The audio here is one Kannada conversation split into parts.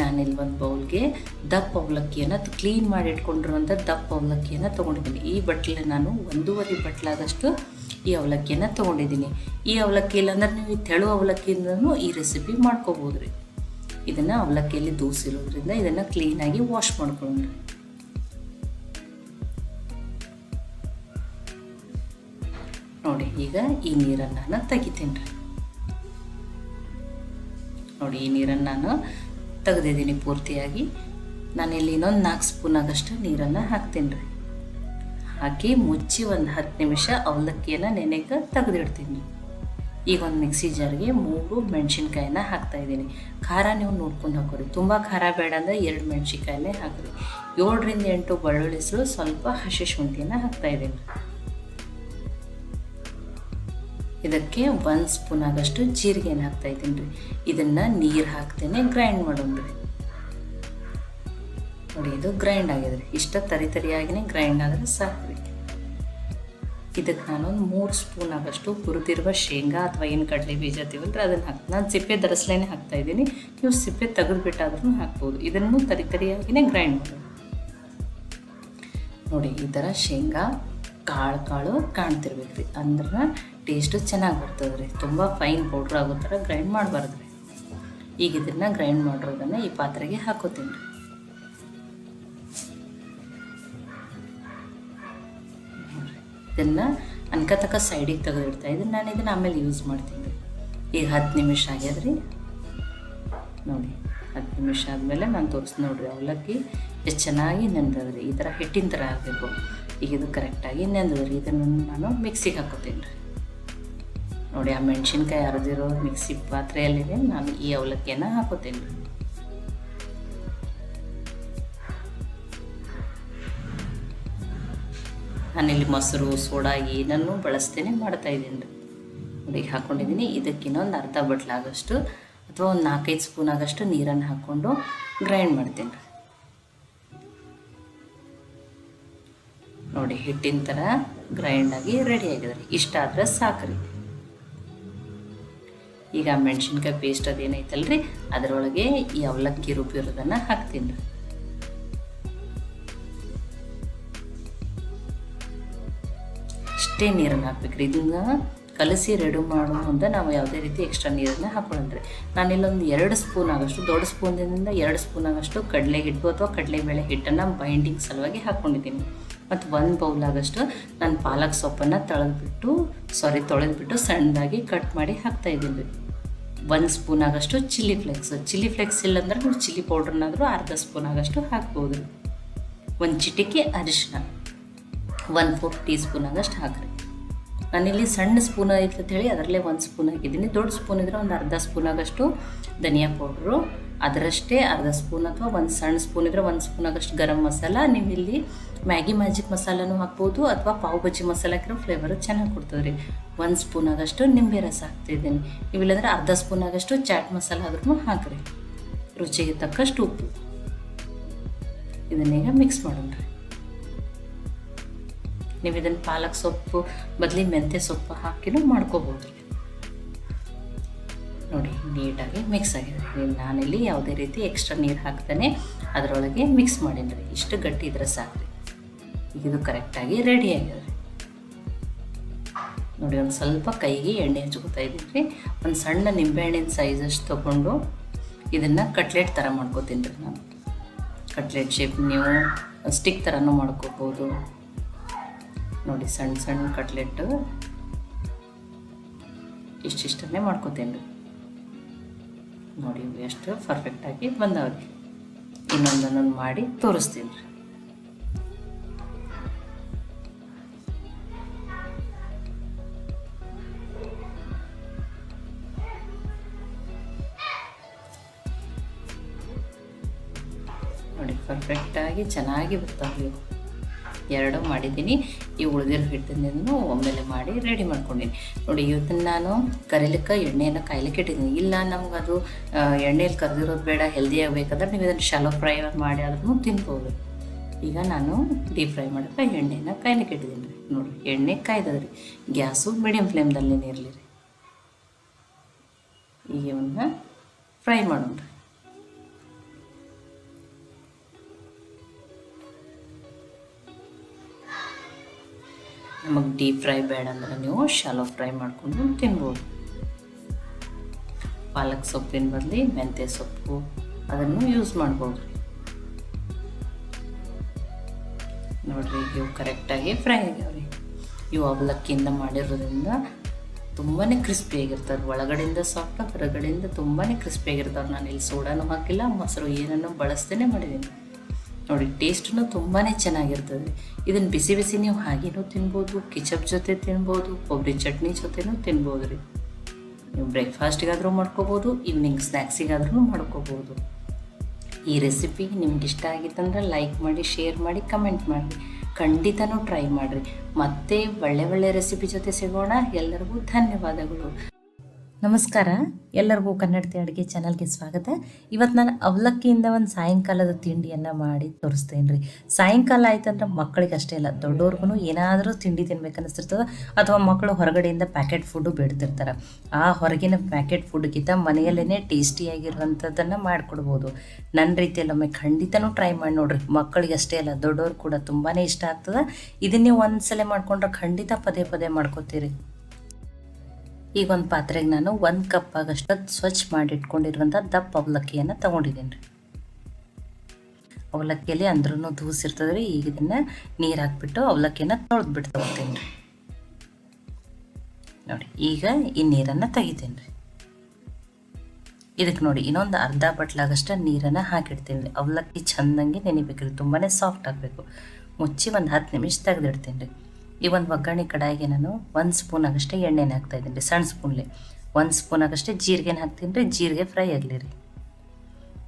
ನಾನಿಲ್ಲಿ ಒಂದು ಬೌಲ್ಗೆ ದಪ್ಪ ಅವಲಕ್ಕಿಯನ್ನು ಕ್ಲೀನ್ ಮಾಡಿ ಇಟ್ಕೊಂಡಿರುವಂಥ ದಪ್ಪ ಅವಲಕ್ಕಿಯನ್ನು ತೊಗೊಂಡಿದ್ದೀನಿ. ಈ ಬಟ್ಲೆ ನಾನು ಒಂದೂವರೆ ಬಟ್ಲಾದಷ್ಟು ಈ ಅವಲಕ್ಕಿಯನ್ನು ತೊಗೊಂಡಿದ್ದೀನಿ. ಈ ಅವಲಕ್ಕಿ ಇಲ್ಲಾಂದ್ರೆ ನೀವು ತೆಳು ಅವಲಕ್ಕಿಯಿಂದನೂ ಈ ರೆಸಿಪಿ ಮಾಡ್ಕೋಬೋದು ರೀ ಇದನ್ನು ಅವಲಕ್ಕಿಯಲ್ಲಿ ದೂಸಿರೋದ್ರಿಂದ ಇದನ್ನು ಕ್ಲೀನಾಗಿ ವಾಶ್ ಮಾಡ್ಕೊಳ್ಳೋಣ. ನೋಡಿ, ಈಗ ಈ ನೀರನ್ನು ನಾನು ತೆಗಿತೀನಿ ರೀ. ನೋಡಿ, ಈ ನೀರನ್ನು ನಾನು ತೆಗೆದಿದ್ದೀನಿ ಪೂರ್ತಿಯಾಗಿ. ನಾನಿಲ್ಲಿ ಇನ್ನೊಂದು ನಾಲ್ಕು ಸ್ಪೂನ್ ಆಗಷ್ಟು ನೀರನ್ನು ಹಾಕ್ತೀನಿ ರೀ. ಹಾಕಿ ಮುಚ್ಚಿ ಒಂದು ಹತ್ತು ನಿಮಿಷ ಅವಲಕ್ಕಿಯನ್ನು ನೆನೆಗೆ ತೆಗೆದಿಡ್ತೀನಿ. ಈಗ ಒಂದು ಮಿಕ್ಸಿ ಜಾರ್ಗೆ ಮೂರು ಮೆಣಸಿನ್ಕಾಯಿನ ಹಾಕ್ತಾ ಇದ್ದೀನಿ. ಖಾರ ನೀವು ನೋಡ್ಕೊಂಡು ಹಾಕೋರಿ. ತುಂಬ ಖಾರ ಬೇಡ ಅಂದರೆ ಎರಡು ಮೆಣಸಿನ್ಕಾಯಿನೇ ಹಾಕಿರಿ. ಏಳರಿಂದ ಎಂಟು ಬೆಳ್ಳುಳ್ಳಿ ಸ್ವಲ್ಪ ಹಸಿ ಶುಂಠಿಯನ್ನು ಹಾಕ್ತಾ ಇದ್ದೀನಿ. ಇದಕ್ಕೆ ಒಂದು ಸ್ಪೂನ್ ಆಗಷ್ಟು ಜೀರಿಗೆನ ಹಾಕ್ತಾ ಇದ್ದೀನಿ ರೀ. ಇದನ್ನು ನೀರು ಹಾಕ್ತೇನೆ ಗ್ರೈಂಡ್ ಮಾಡೋಣ ರೀ. ನೋಡಿ, ಇದು ಗ್ರೈಂಡ್ ಆಗಿದೆ ರೀ. ಇಷ್ಟ ತರಿ ತರಿಯಾಗಿನೇ ಗ್ರೈಂಡ್ ಆದರೆ ಸಾಕು ರೀ. ಇದಕ್ಕೆ ನಾನೊಂದು ಮೂರು ಸ್ಪೂನ್ ಆಗಷ್ಟು ಹುರಿದಿರುವ ಶೇಂಗಾ ಅಥವಾ ಏನು ಕಡಲೆ ಬೀಜ ಅಂತೀವಲ್ರಿ, ಅದನ್ನು ಹಾಕಿ ನಾನು ಸಿಪ್ಪೆ ದರಸ್ಲೇನೆ ಹಾಕ್ತಾ ಇದ್ದೀನಿ. ನೀವು ಸಿಪ್ಪೆ ತೆಗೆದುಬಿಟ್ಟಾದ್ರೂ ಹಾಕ್ಬೋದು. ಇದನ್ನು ತರಿ ತರಿಯಾಗಿನೇ ಗ್ರೈಂಡ್ ಮಾಡೋದು ನೋಡಿ, ಈ ಥರ ಶೇಂಗಾ ಕಾಳು ಕಾಳು ಕಾಣ್ತಿರ್ಬೇಕು ರೀ. ಅಂದ್ರೆ ಟೇಸ್ಟು ಚೆನ್ನಾಗಿ ಬರ್ತದೆ ರೀ ತುಂಬ ಫೈನ್ ಪೌಡ್ರ್ ಆಗೋ ಥರ ಗ್ರೈಂಡ್ ಮಾಡಬಾರ್ದು ರೀ ಈಗ ಇದನ್ನು ಗ್ರೈಂಡ್ ಮಾಡಿರೋದನ್ನು ಈ ಪಾತ್ರೆಗೆ ಹಾಕೋತೀನಿ. ರೀ ಇದನ್ನು ಅನ್ಕತಕ್ಕ ಸೈಡಿಗೆ ತೆಗೆದಿಡ್ತಾ ಇದ್ದೀನಿ. ನಾನು ಇದನ್ನು ಆಮೇಲೆ ಯೂಸ್ ಮಾಡ್ತೀನಿ. ಈಗ ಹತ್ತು ನಿಮಿಷ ಆಗ್ಯದ ರೀ ನೋಡಿ, ಹತ್ತು ನಿಮಿಷ ಆದಮೇಲೆ ನಾನು ತೋರಿಸಿ ನೋಡ್ರಿ ಅವಲಕ್ಕಿ. ಎಷ್ಟು ಚೆನ್ನಾಗಿ ನೆಂದದ್ರಿ. ಈ ಥರ ಹಿಟ್ಟಿನ ಥರ ಆಗಬೇಕು. ಈಗ ಇದು ಕರೆಕ್ಟಾಗಿ ನೆಂದದ್ರಿ. ಇದನ್ನು ನಾನು ಮಿಕ್ಸಿಗೆ ಹಾಕೋತೀನಿ. ರೀ ನೋಡಿ, ಆ ಮೆಣಸಿನ್ಕಾಯಿ ಅರೆದಿರೋ ಮಿಕ್ಸಿ ಪಾತ್ರೆಯಲ್ಲಿದೆ ನಾನು ಈ ಅವಲಕ್ಕಿಯನ್ನು ಹಾಕೋತೀನಿ ನಾನಿಲ್ಲಿ ಮೊಸರು, ಸೋಡಾ ಏನನ್ನು ಬಳಸ್ತೇನೆ, ಮಾಡ್ತಾ ಇದ್ದೀನಿ. ರೀ ನೋಡಿ ಹಾಕ್ಕೊಂಡಿದ್ದೀನಿ ಇದಕ್ಕೆ ಇನ್ನೊಂದು ಅರ್ಧ ಬಟ್ಲಾಗಷ್ಟು ಅಥವಾ ಒಂದು ನಾಲ್ಕೈದು ಸ್ಪೂನ್ ಆಗಷ್ಟು ನೀರನ್ನು ಹಾಕ್ಕೊಂಡು ಗ್ರೈಂಡ್ ಮಾಡ್ತೀನಿ. ರೀ ನೋಡಿ, ಹಿಟ್ಟಿನ ಥರ ಗ್ರೈಂಡಾಗಿ ರೆಡಿ ಆಗಿದೆ ರೀ ಇಷ್ಟ ಆದರೆ ಸಾಕು ರೀ ಈಗ ಮೆಣಸಿನ್ಕಾಯಿ ಪೇಸ್ಟ್ ಅದೇನೈತಲ್ರಿ? ಅದರೊಳಗೆ ಈ ಅವಲಕ್ಕಿ ರುಬ್ಬಿರೋದನ್ನು ಹಾಕ್ತೀನಿ. ರೀ ಇಷ್ಟೇ ನೀರನ್ನು ಹಾಕ್ಬೇಕು ರೀ ಇದನ್ನ ಕಲಸಿ ರೆಡಿ ಮಾಡೋ ಮುಂದೆ ನಾವು ಯಾವುದೇ ರೀತಿ ಎಕ್ಸ್ಟ್ರಾ ನೀರನ್ನು ನಾನು ಇಲ್ಲೊಂದು ಎರಡು ಸ್ಪೂನ್ ಆಗೋಷ್ಟು, ದೊಡ್ಡ ಸ್ಪೂನಿಂದ ಎರಡು ಸ್ಪೂನ್ ಆಗೋಷ್ಟು ಕಡಲೆ ಹಿಟ್ಟು ಅಥವಾ ಕಡಲೆಬೇಳೆ ಹಿಟ್ಟನ್ನು ಬೈಂಡಿಂಗ್ ಸಲುವಾಗಿ ಹಾಕ್ಕೊಂಡಿದ್ದೀನಿ ಮತ್ತು ಒಂದು ಬೌಲ್ ಆಗೋಷ್ಟು ನಾನು ಪಾಲಕ್ ಸೊಪ್ಪನ್ನು ತಳೆದ್ಬಿಟ್ಟು ಸಾರಿ ತೊಳೆದ್ಬಿಟ್ಟು ಸಣ್ಣದಾಗಿ ಕಟ್ ಮಾಡಿ ಹಾಕ್ತಾಯಿದ್ದೀನಿ ರೀ ಒಂದು ಸ್ಪೂನ್ ಆಗೋಷ್ಟು ಚಿಲ್ಲಿ ಫ್ಲೆಕ್ಸ್ ಚಿಲ್ಲಿ ಫ್ಲೆಕ್ಸ್ ಇಲ್ಲಾಂದ್ರೆ ನೀವು ಚಿಲ್ಲಿ ಪೌಡ್ರನ್ನಾದರೂ ಅರ್ಧ ಸ್ಪೂನ್ ಆಗೋಷ್ಟು ಹಾಕ್ಬೋದು. ಒಂದು ಚಿಟಿಕೆ ಅರಿಶಿನ. ಒನ್ ಫೋರ್ ಟೀ ಸ್ಪೂನ್ ಆಗೋಷ್ಟು ಹಾಕ್ರಿ. ನಾನಿಲ್ಲಿ ಸಣ್ಣ ಸ್ಪೂನ್ ಐತೆ ಹೇಳಿ ಅದರಲ್ಲೇ ಒಂದು ಸ್ಪೂನ್ ಹಾಕಿದ್ದೀನಿ. ದೊಡ್ಡ ಸ್ಪೂನ್ ಇದ್ದರೆ ಒಂದು ಅರ್ಧ ಸ್ಪೂನ್ ಆಗೋಷ್ಟು ಧನಿಯಾ ಪೌಡ್ರು ಅದರಷ್ಟೇ ಅರ್ಧ ಸ್ಪೂನ್ ಅಥವಾ ಒಂದು ಸಣ್ಣ ಸ್ಪೂನ್ ಇದ್ದರೆ ಒಂದು ಸ್ಪೂನ್ ಆಗಷ್ಟು ಗರಂ ಮಸಾಲ. ನೀವು ಇಲ್ಲಿ ಮ್ಯಾಗಿ ಮ್ಯಾಜಿಕ್ ಮಸಾಲನೂ ಹಾಕ್ಬೋದು ಅಥವಾ ಪಾವ್ ಬಜ್ಜಿ ಮಸಾಲ ಹಾಕಿರೋ ಫ್ಲೇವರ್ ಚೆನ್ನಾಗಿ ಕೊಡ್ತದೆ ರೀ ಒಂದು ಸ್ಪೂನ್ ಆಗಷ್ಟು ನಿಂಬೆ ರಸ ಹಾಕ್ತಿದ್ದೀನಿ. ಇವಿಲ್ಲಂದ್ರೆ ಅರ್ಧ ಸ್ಪೂನ್ ಆಗಷ್ಟು ಚಾಟ್ ಮಸಾಲ ಆದ್ರೂ ಹಾಕ್ರಿ. ರುಚಿಗೆ ತಕ್ಕಷ್ಟು ಉಪ್ಪು. ಇದನ್ನೀಗ ಮಿಕ್ಸ್ ಮಾಡೋಣ ರೀ. ನೀವು ಇದನ್ನು ಪಾಲಕ್ ಸೊಪ್ಪು, ಬದಲಿ ಮೆಂತ್ಯ ಸೊಪ್ಪು ಹಾಕಿನೂ ಮಾಡ್ಕೋಬೋದು. ನೋಡಿ ನೀಟಾಗಿ ಮಿಕ್ಸ್ ಆಗಿದೆ. ನಾನಿಲ್ಲಿ ಯಾವುದೇ ರೀತಿ ಎಕ್ಸ್ಟ್ರಾ ನೀರು ಹಾಕ್ತಾನೆ. ಅದರೊಳಗೆ ಮಿಕ್ಸ್ ಮಾಡೀನಿ ರೀ ಇಷ್ಟು ಗಟ್ಟಿ ಇದ್ರೆ ಸಾಕು ಇದು ಕರೆಕ್ಟಾಗಿ ರೆಡಿ ಆಗಿದೆ ನೋಡಿ, ಒಂದು ಸ್ವಲ್ಪ ಕೈಗೆ ಎಣ್ಣೆ ಹಚ್ಕೋತಾ ಇದ್ದೀನಿ ರೀ ಒಂದು ಸಣ್ಣ ನಿಂಬೆಹಣ್ಣಿನ ಸೈಜಷ್ಟು ತೊಗೊಂಡು ಇದನ್ನು ಕಟ್ಲೆಟ್ ಥರ ಮಾಡ್ಕೋತೀನಿ ರೀ ನಾನು. ಕಟ್ಲೆಟ್ ಶೇಪ್ ನೀವು ಸ್ಟಿಕ್ ಥರನೂ ಮಾಡ್ಕೋಬೋದು. ನೋಡಿ ಸಣ್ಣ ಸಣ್ಣ ಕಟ್ಲೆಟ್ಟು ಇಷ್ಟಿಷ್ಟನ್ನೇ ಮಾಡ್ಕೋತೀನಿ ರೀ. ನೋಡಿ ಎಷ್ಟು ಪರ್ಫೆಕ್ಟಾಗಿ ಬಂದವ್ರಿ. ಇನ್ನೊಂದನ್ನೊಂದು ಮಾಡಿ ತೋರಿಸ್ತೀನಿ. ರೀ ನೋಡಿ ಪರ್ಫೆಕ್ಟಾಗಿ ಚೆನ್ನಾಗಿ ಬರ್ತಾವೆ ಎರಡು ಮಾಡಿದ್ದೀನಿ. ಈ ಉಳಿದಿರೋ ಹಿಟ್ಟಿಂದೂ ಒಮ್ಮೆಲೆ ಮಾಡಿ ರೆಡಿ ಮಾಡ್ಕೊಂಡಿನಿ. ನೋಡಿ, ಇವತ್ತನ್ನು ನಾನು ಕರಿಲಿಕ್ಕೆ ಎಣ್ಣೆಯನ್ನು ಕಾಯ್ಲಿಕ್ಕೆ ಇಟ್ಟಿದ್ದೀನಿ. ಇಲ್ಲ, ನಮ್ಗೆ ಅದು ಎಣ್ಣೆಯಲ್ಲಿ ಕರೆದಿರೋದು ಬೇಡ ಹೆಲ್ದಿ ಆಗಬೇಕಂದ್ರೆ ನೀವು ಇದನ್ನು ಶಾಲೋ ಫ್ರೈ ಮಾಡಿ ಅದನ್ನು ತಿನ್ಬೋದು. ಈಗ ನಾನು ಡೀಪ್ ಫ್ರೈ ಮಾಡಕ್ಕೆ ಎಣ್ಣೆನ ಕಾಯ್ಲಿಕ್ಕೆ ಇಟ್ಟಿದ್ದೀನಿ. ರೀ ನೋಡಿ, ಎಣ್ಣೆ ಕಾಯ್ದದ್ರಿ. ಗ್ಯಾಸು ಮೀಡಿಯಮ್ ಫ್ಲೇಮ್ದಲ್ಲಿ ಇರಲಿ ರೀ ಈಗ ಇವನ್ನ ಫ್ರೈ ಮಾಡೋಣ. ರೀ ನಮಗೆ ಡೀಪ್ ಫ್ರೈ ಬೇಡ ಅಂದ್ರೆ ನೀವು ಶಾಲೋ ಫ್ರೈ ಮಾಡಿಕೊಂಡು ತಿನ್ಬೋದು. ಪಾಲಕ್ ಸೊಪ್ಪಿನ ಬದಲಿ ಮೆಂತ್ಯ ಸೊಪ್ಪು ಅದನ್ನು ಯೂಸ್ ಮಾಡ್ಬೋದು. ನೋಡಿರಿ, ಇವು ಕರೆಕ್ಟಾಗಿ ಫ್ರೈ ಆಗ್ಯಾವ್ರಿ. ಇವು ಅವಲಕ್ಕಿಯಿಂದ ಮಾಡಿರೋದ್ರಿಂದ ತುಂಬಾ ಕ್ರಿಸ್ಪಿಯಾಗಿರ್ತದೆ ಒಳಗಡೆಯಿಂದ ಸಾಫ್ಟ್ ಹೊರಗಡೆಯಿಂದ ತುಂಬಾ ಕ್ರಿಸ್ಪಿಯಾಗಿರ್ತಾವೆ ನಾನು ಇಲ್ಲಿ ಸೋಡಾನು ಹಾಕಿಲ್ಲ, ಮೊಸರು ಏನನ್ನು ಬಳಸ್ತೇನೆ ಮಾಡಿದ್ದೀನಿ ನೋಡಿ ಟೇಸ್ಟೂ ತುಂಬಾ ಚೆನ್ನಾಗಿರ್ತದೆ. ಇದನ್ನು ಬಿಸಿ ಬಿಸಿ ನೀವು ಹಾಗೇನೂ ತಿನ್ಬೋದು ಕಿಚಪ್ ಜೊತೆ ತಿನ್ಬೋದು, ಕೊಬ್ಬರಿ ಚಟ್ನಿ ಜೊತೆನೂ ತಿನ್ಬೋದು ರೀ. ನೀವು ಬ್ರೇಕ್ಫಾಸ್ಟಿಗಾದರೂ ಮಾಡ್ಕೋಬೋದು ಈವ್ನಿಂಗ್ ಸ್ನ್ಯಾಕ್ಸಿಗಾದ್ರೂ ಮಾಡ್ಕೋಬೋದು. ಈ ರೆಸಿಪಿ ನಿಮ್ಗೆ ಇಷ್ಟ ಆಗಿತ್ತಂದ್ರೆ ಲೈಕ್ ಮಾಡಿ ಶೇರ್ ಮಾಡಿ ಕಮೆಂಟ್ ಮಾಡಿ. ಖಂಡಿತನೂ ಟ್ರೈ ಮಾಡಿರಿ. ಮತ್ತೆ ಒಳ್ಳೆ ಒಳ್ಳೆ ರೆಸಿಪಿ ಜೊತೆ ಸಿಗೋಣ. ಎಲ್ಲರಿಗೂ ಧನ್ಯವಾದಗಳು. ನಮಸ್ಕಾರ. ಎಲ್ಲರಿಗೂ ಕನ್ನಡತಿ ಅಡುಗೆ ಚಾನಲ್ಗೆ ಸ್ವಾಗತ. ಇವತ್ತು ನಾನು ಅವಲಕ್ಕಿಯಿಂದ ಒಂದು ಸಾಯಂಕಾಲದ ತಿಂಡಿಯನ್ನು ಮಾಡಿ ತೋರಿಸ್ತೇನೆ ರೀ ಸಾಯಂಕಾಲ ಆಯ್ತಂದ್ರೆ ಮಕ್ಕಳಿಗೆ ಅಷ್ಟೇ ಇಲ್ಲ ದೊಡ್ಡವ್ರಿಗೂ ಏನಾದರೂ ತಿಂಡಿ ತಿನ್ಬೇಕನ್ನಿಸ್ತಿರ್ತದೆ, ಅಥವಾ ಮಕ್ಕಳು ಹೊರಗಡೆಯಿಂದ ಪ್ಯಾಕೆಟ್ ಫುಡ್ಡು ಬೇಡ್ತಿರ್ತಾರೆ. ಆ ಹೊರಗಿನ ಪ್ಯಾಕೆಟ್ ಫುಡ್ಗಿಂತ ಮನೆಯಲ್ಲೇ ಟೇಸ್ಟಿಯಾಗಿರುವಂಥದ್ದನ್ನು ಮಾಡಿಕೊಡ್ಬೋದು. ನನ್ನ ರೀತಿಯಲ್ಲಿ ಒಮ್ಮೆ ಖಂಡಿತನೂ ಟ್ರೈ ಮಾಡಿ ನೋಡ್ರಿ. ಮಕ್ಕಳಿಗೆ ಅಷ್ಟೇ ಅಲ್ಲ ದೊಡ್ಡವ್ರು ಕೂಡ ತುಂಬಾ ಇಷ್ಟ ಆಗ್ತದೆ. ಇದನ್ನೇ ಒಂದ್ಸಲ ಮಾಡ್ಕೊಂಡ್ರೆ ಖಂಡಿತ ಪದೇ ಪದೇ ಮಾಡ್ಕೋತೀರಿ. ಈಗ ಒಂದು ಪಾತ್ರೆಗೆ ನಾನು ಒಂದು ಕಪ್ ಆಗಷ್ಟು ಸ್ವಚ್ಛ ಮಾಡಿ ಇಟ್ಕೊಂಡಿರುವಂಥ ದಪ್ಪ ಅವಲಕ್ಕಿಯನ್ನು ತೊಗೊಂಡಿದ್ದೀನಿ ರೀ ಅವಲಕ್ಕಿಯಲ್ಲಿ ಅಂದ್ರೂ ದೂಸಿರ್ತದೆ ರೀ, ಈಗ ಇದನ್ನು ನೀರು ಹಾಕ್ಬಿಟ್ಟು ಅವಲಕ್ಕಿಯನ್ನು ತೊಳೆದ್ಬಿಟ್ಟು ತೊಗೊತೀನಿ ರೀ. ನೋಡಿ, ಈಗ ಈ ನೀರನ್ನು ತೆಗಿತೀನಿ ರೀ. ಇದಕ್ಕೆ ನೋಡಿ, ಇನ್ನೊಂದು ಅರ್ಧ ಬಟ್ಲಾಗಷ್ಟು ನೀರನ್ನು ಹಾಕಿಡ್ತೀನಿ ರೀ. ಅವಲಕ್ಕಿ ಚೆಂದಂಗೆ ನೆನಿಬೇಕು ರೀ ತುಂಬಾ ಸಾಫ್ಟ್ ಆಗಬೇಕು. ಮುಚ್ಚಿ ಒಂದು ಹತ್ತು ನಿಮಿಷ ತೆಗೆದಿಡ್ತೀನಿ ರೀ. ಈ ಒಂದು ಒಗ್ಗರಣೆ ಕಡಾಯಿಗೆ ನಾನು ಒಂದು ಸ್ಪೂನ್ ಆಗಷ್ಟೇ ಎಣ್ಣೆನ ಹಾಕ್ತಾ ಇದ್ದೀನಿ ರೀ, ಸಣ್ಣ ಸ್ಪೂನ್ಲಿ ಒಂದು ಸ್ಪೂನ್ ಆಗಷ್ಟೇ ಜೀರಿಗೆನ ಹಾಕ್ತೀನಿ ರೀ, ಜೀರಿಗೆ ಫ್ರೈ ಆಗಲಿ ರೀ.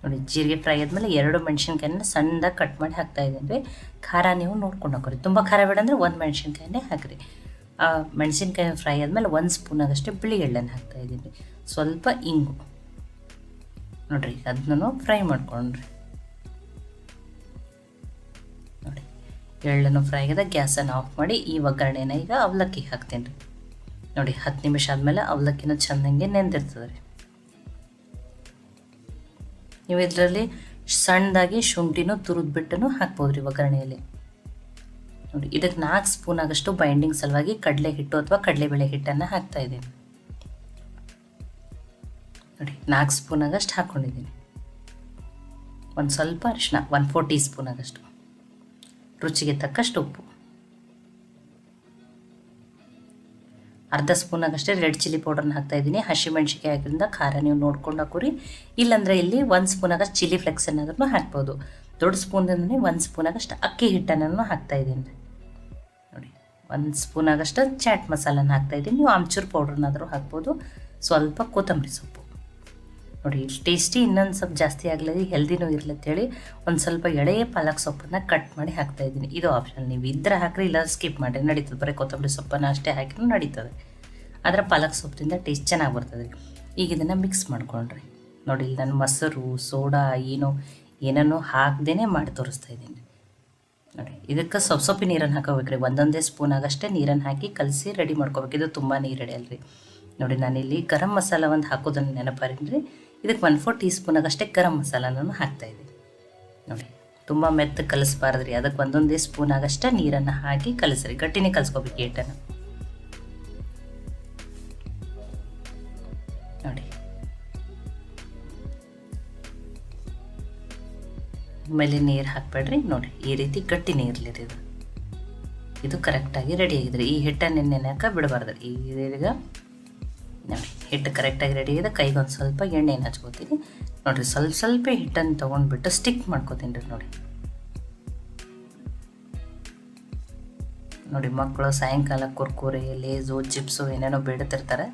ನೋಡಿ, ಜೀರಿಗೆ ಫ್ರೈ ಆದಮೇಲೆ ಎರಡು ಮೆಣಸಿನ್ಕಾಯಿನ ಸಣ್ಣದಾಗಿ ಕಟ್ ಮಾಡಿ ಹಾಕ್ತಾ ಇದ್ದೀನಿ ರೀ. ಖಾರ ನೀವು ನೋಡ್ಕೊಂಡು ಹಾಕೋರಿ ತುಂಬ ಖಾರ ಬೇಡ ಅಂದರೆ ಒಂದು ಮೆಣಸಿನ್ಕಾಯಿನೇ ಹಾಕಿರಿ. ಆ ಮೆಣಸಿನ್ಕಾಯಿ ಫ್ರೈ ಆದಮೇಲೆ ಒಂದು ಸ್ಪೂನ್ ಆಗಷ್ಟೇ ಬಿಳಿ ಎಳ್ಳೆನ ಹಾಕ್ತಾ ಇದ್ದೀನಿ ಸ್ವಲ್ಪ ಇಂಗು. ನೋಡಿರಿ, ಅದನ್ನೂ ಫ್ರೈ ಮಾಡ್ಕೊಂಡ್ರಿ. ಎಳ್ಳನ್ನು ಫ್ರೈ ಆಗಿದೆ ಗ್ಯಾಸನ್ನು ಆಫ್ ಮಾಡಿ ಈ ಒಗ್ಗರಣೆನ ಈಗ ಅವಲಕ್ಕಿಗೆ ಹಾಕ್ತೀನಿ ರೀ ನೋಡಿ, ಹತ್ತು ನಿಮಿಷ ಆದಮೇಲೆ ಅವಲಕ್ಕಿನ ಚೆಂದಂಗೆ ನೆಂದಿರ್ತದೆ ರೀ ನೀವು ಇದರಲ್ಲಿ ಸಣ್ಣದಾಗಿ ಶುಂಠಿನೂ ತುರಿದ್ಬಿಟ್ಟು ಹಾಕ್ಬೋದು ರೀ ಒಗ್ಗರಣೆಯಲ್ಲಿ. ನೋಡಿ ಇದಕ್ಕೆ ನಾಲ್ಕು ಸ್ಪೂನ್ ಆಗಷ್ಟು ಬೈಂಡಿಂಗ್ ಸಲುವಾಗಿ ಕಡಲೆ ಹಿಟ್ಟು ಅಥವಾ ಕಡಲೆಬೇಳೆ ಹಿಟ್ಟನ್ನು ಹಾಕ್ತಾ ಇದ್ದೀನಿ. ನೋಡಿ, ನಾಲ್ಕು ಸ್ಪೂನ್ ಆಗಷ್ಟು ಹಾಕ್ಕೊಂಡಿದ್ದೀನಿ ಒಂದು ಸ್ವಲ್ಪ ಅರಿಶಿನ ಒನ್ ಫೋರ್ ಟೀ ಸ್ಪೂನ್ ಆಗಷ್ಟು. ರುಚಿಗೆ ತಕ್ಕಷ್ಟು ಉಪ್ಪು. ಅರ್ಧ ಸ್ಪೂನಾಗಷ್ಟೇ ರೆಡ್ ಚಿಲ್ಲಿ ಪೌಡರ್ನ ಹಾಕ್ತಾ ಇದ್ದೀನಿ. ಹಸಿಮೆಣ್ಸಿಕಾಯಿ ಹಾಕಿದ್ರಿಂದ ಖಾರ ನೀವು ನೋಡ್ಕೊಂಡು ಹಾಕೋರಿ ಇಲ್ಲಾಂದರೆ ಇಲ್ಲಿ ಒಂದು ಸ್ಪೂನಾಗಷ್ಟು ಚಿಲ್ಲಿ ಫ್ಲೆಕ್ಸ್ ಏನಾದ್ರೂ ಹಾಕ್ಬೋದು. ದೊಡ್ಡ ಸ್ಪೂನಿಂದನೇ ಒಂದು ಸ್ಪೂನ್ ಆಗಷ್ಟು ಅಕ್ಕಿ ಹಿಟ್ಟನ್ನು ಹಾಕ್ತಾ ಇದ್ದೀನಿ. ನೋಡಿ, ಒಂದು ಸ್ಪೂನಾಗಷ್ಟು ಚಾಟ್ ಮಸಾಲನ ಹಾಕ್ತಾ ಇದ್ದೀನಿ. ನೀವು ಅಮ್ಚೂರು ಪೌಡರ್ನಾದರೂ ಹಾಕ್ಬೋದು. ಸ್ವಲ್ಪ ಕೊತ್ತಂಬರಿ ಸೊಪ್ಪು. ನೋಡಿ ಟೇಸ್ಟಿ, ಇನ್ನೊಂದು ಸ್ವಲ್ಪ ಜಾಸ್ತಿ ಆಗಲಿ ಹೆಲ್ದಿನೂ ಇರಲಿ ಅಂತೇಳಿ ಒಂದು ಸ್ವಲ್ಪ ಎಳೆಯ ಪಾಲಕ್ ಸೊಪ್ಪನ್ನ ಕಟ್ ಮಾಡಿ ಹಾಕ್ತಾ ಇದ್ದೀನಿ. ಇದು ಆಪ್ಷನ್ ನೀವು ಇದ್ರೆ ಹಾಕ್ರಿ, ಇಲ್ಲ ಸ್ಕಿಪ್ ಮಾಡಿ ನಡೀತದೆ. ಬರೀ ಕೊತ್ತಂಬರಿ ಸೊಪ್ಪನ್ನು ಅಷ್ಟೇ ಹಾಕಿದ್ರು ನಡೀತದೆ. ಆದರೆ ಪಾಲಕ್ ಸೊಪ್ಪಿಂದ ಟೇಸ್ಟ್ ಚೆನ್ನಾಗಿ ಬರ್ತದೆ. ಈಗ ಇದನ್ನು ಮಿಕ್ಸ್ ಮಾಡ್ಕೊಂಡ್ರಿ. ನೋಡಿ, ಇಲ್ಲಿ ನಾನು ಮೊಸರು, ಸೋಡಾ, ಏನೋ ಏನನ್ನೂ ಹಾಕ್ದೇ ಮಾಡಿ ತೋರಿಸ್ತಾ ಇದ್ದೀನಿ. ನೋಡಿ, ಇದಕ್ಕೆ ಸೊಪ್ಪು ಸೊಪ್ಪಿ ನೀರನ್ನು ಹಾಕೋಬೇಕು ರೀ ಒಂದೊಂದೇ ಸ್ಪೂನ್ ಆಗಷ್ಟೇ ನೀರನ್ನು ಹಾಕಿ ಕಲಸಿ ರೆಡಿ ಮಾಡ್ಕೋಬೇಕು. ಇದು ತುಂಬ ನೀರು ಅಲ್ರಿ. ನೋಡಿ, ನಾನಿಲ್ಲಿ ಗರಂ ಮಸಾಲ ಒಂದು ಹಾಕೋದನ್ನು ನೆನಪಾರೇನು ರೀ ಇದಕ್ಕೆ ಒನ್ ಫೋರ್ ಟೀ ಸ್ಪೂನ್ ಆಗಷ್ಟೇ ಗರಂ ಮಸಾಲನೂ ಹಾಕ್ತಾಯಿದ್ದೀನಿ ನೋಡಿ, ತುಂಬ ಮೆತ್ತ ಕಲಿಸ್ಬಾರ್ದು ರೀ ಅದಕ್ಕೆ ಒಂದೊಂದೇ ಸ್ಪೂನ್ ಆಗಷ್ಟೇ ನೀರನ್ನು ಹಾಕಿ ಕಲಿಸ್ರಿ. ಗಟ್ಟಿನೇ ಕಲಿಸ್ಕೋಬೇಕು ಏಟನ್ನು ನೋಡಿ. ಮೇಲೆ ನೀರು ಹಾಕ್ಬೇಡ್ರಿ. ನೋಡಿ, ಈ ರೀತಿ ಗಟ್ಟಿ ನೀರ್ಲಿ ಇದು. ಇದು ಕರೆಕ್ಟಾಗಿ ರೆಡಿ ಆಗಿದೆ ಈ ಹಿಟ್ಟನ್ನು ನೆನೆಯಾಕ ಬಿಡಬಾರ್ದು ಈಗ ನೋಡಿ. ಹಿಟ್ಟು ಕರೆಕ್ಟಾಗಿ ರೆಡಿ ಇದೆ. ಕೈಗೆ ಒಂದು ಸ್ವಲ್ಪ ಎಣ್ಣೆನ ಹಚ್ಕೋತೀನಿ. ನೋಡಿರಿ, ಸ್ವಲ್ಪ ಸ್ವಲ್ಪ ಹಿಟ್ಟನ್ನು ತೊಗೊಂಡ್ಬಿಟ್ಟು ಸ್ಟಿಕ್ ಮಾಡ್ಕೋತೀನಿ ರೀ ನೋಡಿ. ನೋಡಿ, ಮಕ್ಕಳು ಸಾಯಂಕಾಲ ಕುರ್ಕುರೆ, ಲೇಸು, ಚಿಪ್ಸು ಏನೇನೋ ಬಿಡ್ತಿರ್ತಾರೆ.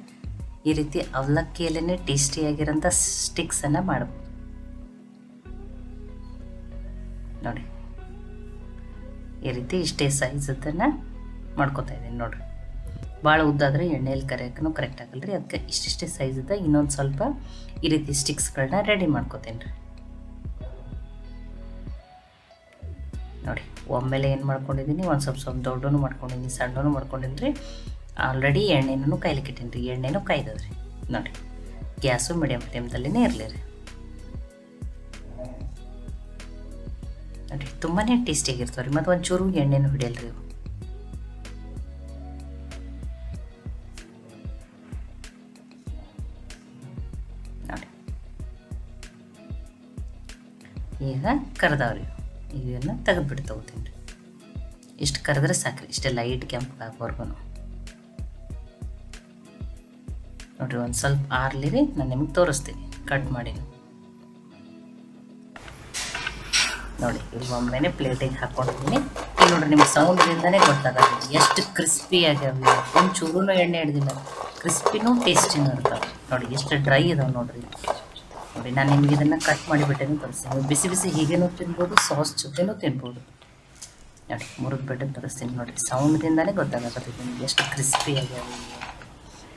ಈ ರೀತಿ ಅವಲಕ್ಕಿಯಲ್ಲೇ ಟೇಸ್ಟಿಯಾಗಿರೋಂಥ ಸ್ಟಿಕ್ಸನ್ನು ಮಾಡ್ಬೋದು. ನೋಡಿ, ಈ ರೀತಿ ಇಷ್ಟೇ ಸೈಜದನ್ನು ಮಾಡ್ಕೋತಾ ಇದ್ದೀನಿ ನೋಡಿರಿ. ಭಾಳ ಉದ್ದಾದರೆ ಎಣ್ಣೆಯಲ್ಲಿ ಕರೆಯೋಕ್ಕೂ ಕರೆಕ್ಟ್ ಆಗಲ್ಲ ರೀ ಅದಕ್ಕೆ ಇಷ್ಟಿಷ್ಟೇ ಸೈಜದ ಇನ್ನೊಂದು ಸ್ವಲ್ಪ ಈ ರೀತಿ ಸ್ಟಿಕ್ಸ್ಗಳನ್ನ ರೆಡಿ ಮಾಡ್ಕೋತೀನಿ ರೀ. ನೋಡಿ, ಒಮ್ಮೆಲೆ ಏನು ಮಾಡ್ಕೊಂಡಿದ್ದೀನಿ ಒಂದು ಸ್ವಲ್ಪ ಸ್ವಲ್ಪ ದೊಡ್ಡನು ಮಾಡ್ಕೊಂಡಿದ್ದೀನಿ ಸಣ್ಣನು ಮಾಡ್ಕೊಂಡಿನಿ ರೀ. ಆಲ್ರೆಡಿ ಎಣ್ಣೆನೂ ಕೈಲಿ ಇಟ್ಟೀನಿ ರೀ. ಎಣ್ಣೆನೂ ರೀ ನೋಡಿ, ಗ್ಯಾಸು ಮೀಡಿಯಮ್ ಫ್ಲೇಮ್ದಲ್ಲೇ ಇರಲಿ ರೀ. ನೋಡಿ ತುಂಬಾ ಟೇಸ್ಟಿಯಾಗಿರ್ತವೆ ರೀ ಮತ್ತು ಒಂಚೂರು ಎಣ್ಣೆನೂ ಹಿಡಿಯಲ್ಲ ರೀ ಕರೆದವ್ರಿ ಇವೆಲ್ಲ ತೆಗೆದ್ಬಿಟ್ಟು ತೊಗೋತೀನಿ ರೀ. ಇಷ್ಟು ಕರೆದ್ರೆ ಸಾಕ್ರಿ, ಇಷ್ಟೇ ಲೈಟ್ ಕೆಂಪು ಹಾಕೋರ್ಗು ನೋಡಿರಿ, ಒಂದು ಸ್ವಲ್ಪ ಆರ್ಲಿ ರೀ, ನಾನು ನಿಮಗೆ ತೋರಿಸ್ತೀನಿ ಕಟ್ ಮಾಡಿ ನೋಡಿ ಇಲ್ಲಿ ಒಮ್ಮೆನೆ ಪ್ಲೇಟಿಗೆ ಹಾಕೊಂಡಿದ್ದೀನಿ ಇಲ್ಲಿ ನೋಡ್ರಿ, ನಿಮ್ಗೆ ಸೌಂಡ್ರಿಂದನೇ ಗೊತ್ತಾಗುತ್ತೆ ಎಷ್ಟು ಕ್ರಿಸ್ಪಿ ಆಗ್ಯಾವ ಒಂದು ಚೂರು ಎಣ್ಣೆ ಹಿಡ್ದಿಲ್ಲ. ಕ್ರಿಸ್ಪಿನೂ ಟೇಸ್ಟಿನೂ ಇರ್ತಾವೆ. ನೋಡಿ, ಎಷ್ಟು ಡ್ರೈ ಇದಾವೆ ನೋಡ್ರಿ. ನೋಡಿ, ನಾನು ನಿಮ್ಗೆ ಇದನ್ನು ಕಟ್ ಮಾಡಿಬಿಟ್ಟೇನು ತೋರಿಸ್ತೀನಿ. ಬಿಸಿ ಬಿಸಿ ಹೀಗೇನೂ ತಿನ್ಬೋದು, ಸಾಸ್ ಜೊತೆನೂ ತಿನ್ಬೋದು. ನೋಡಿ, ಮುರಿದು ತರಿಸ್ತೀನಿ ನೋಡಿರಿ. ಸೌಂಡ್ದಿಂದನೇ ಗೊತ್ತಾಗತ್ತೆ ನಿಮ್ಗೆ ಎಷ್ಟು ಕ್ರಿಸ್ಪಿ ಆಗ್ಯಾವ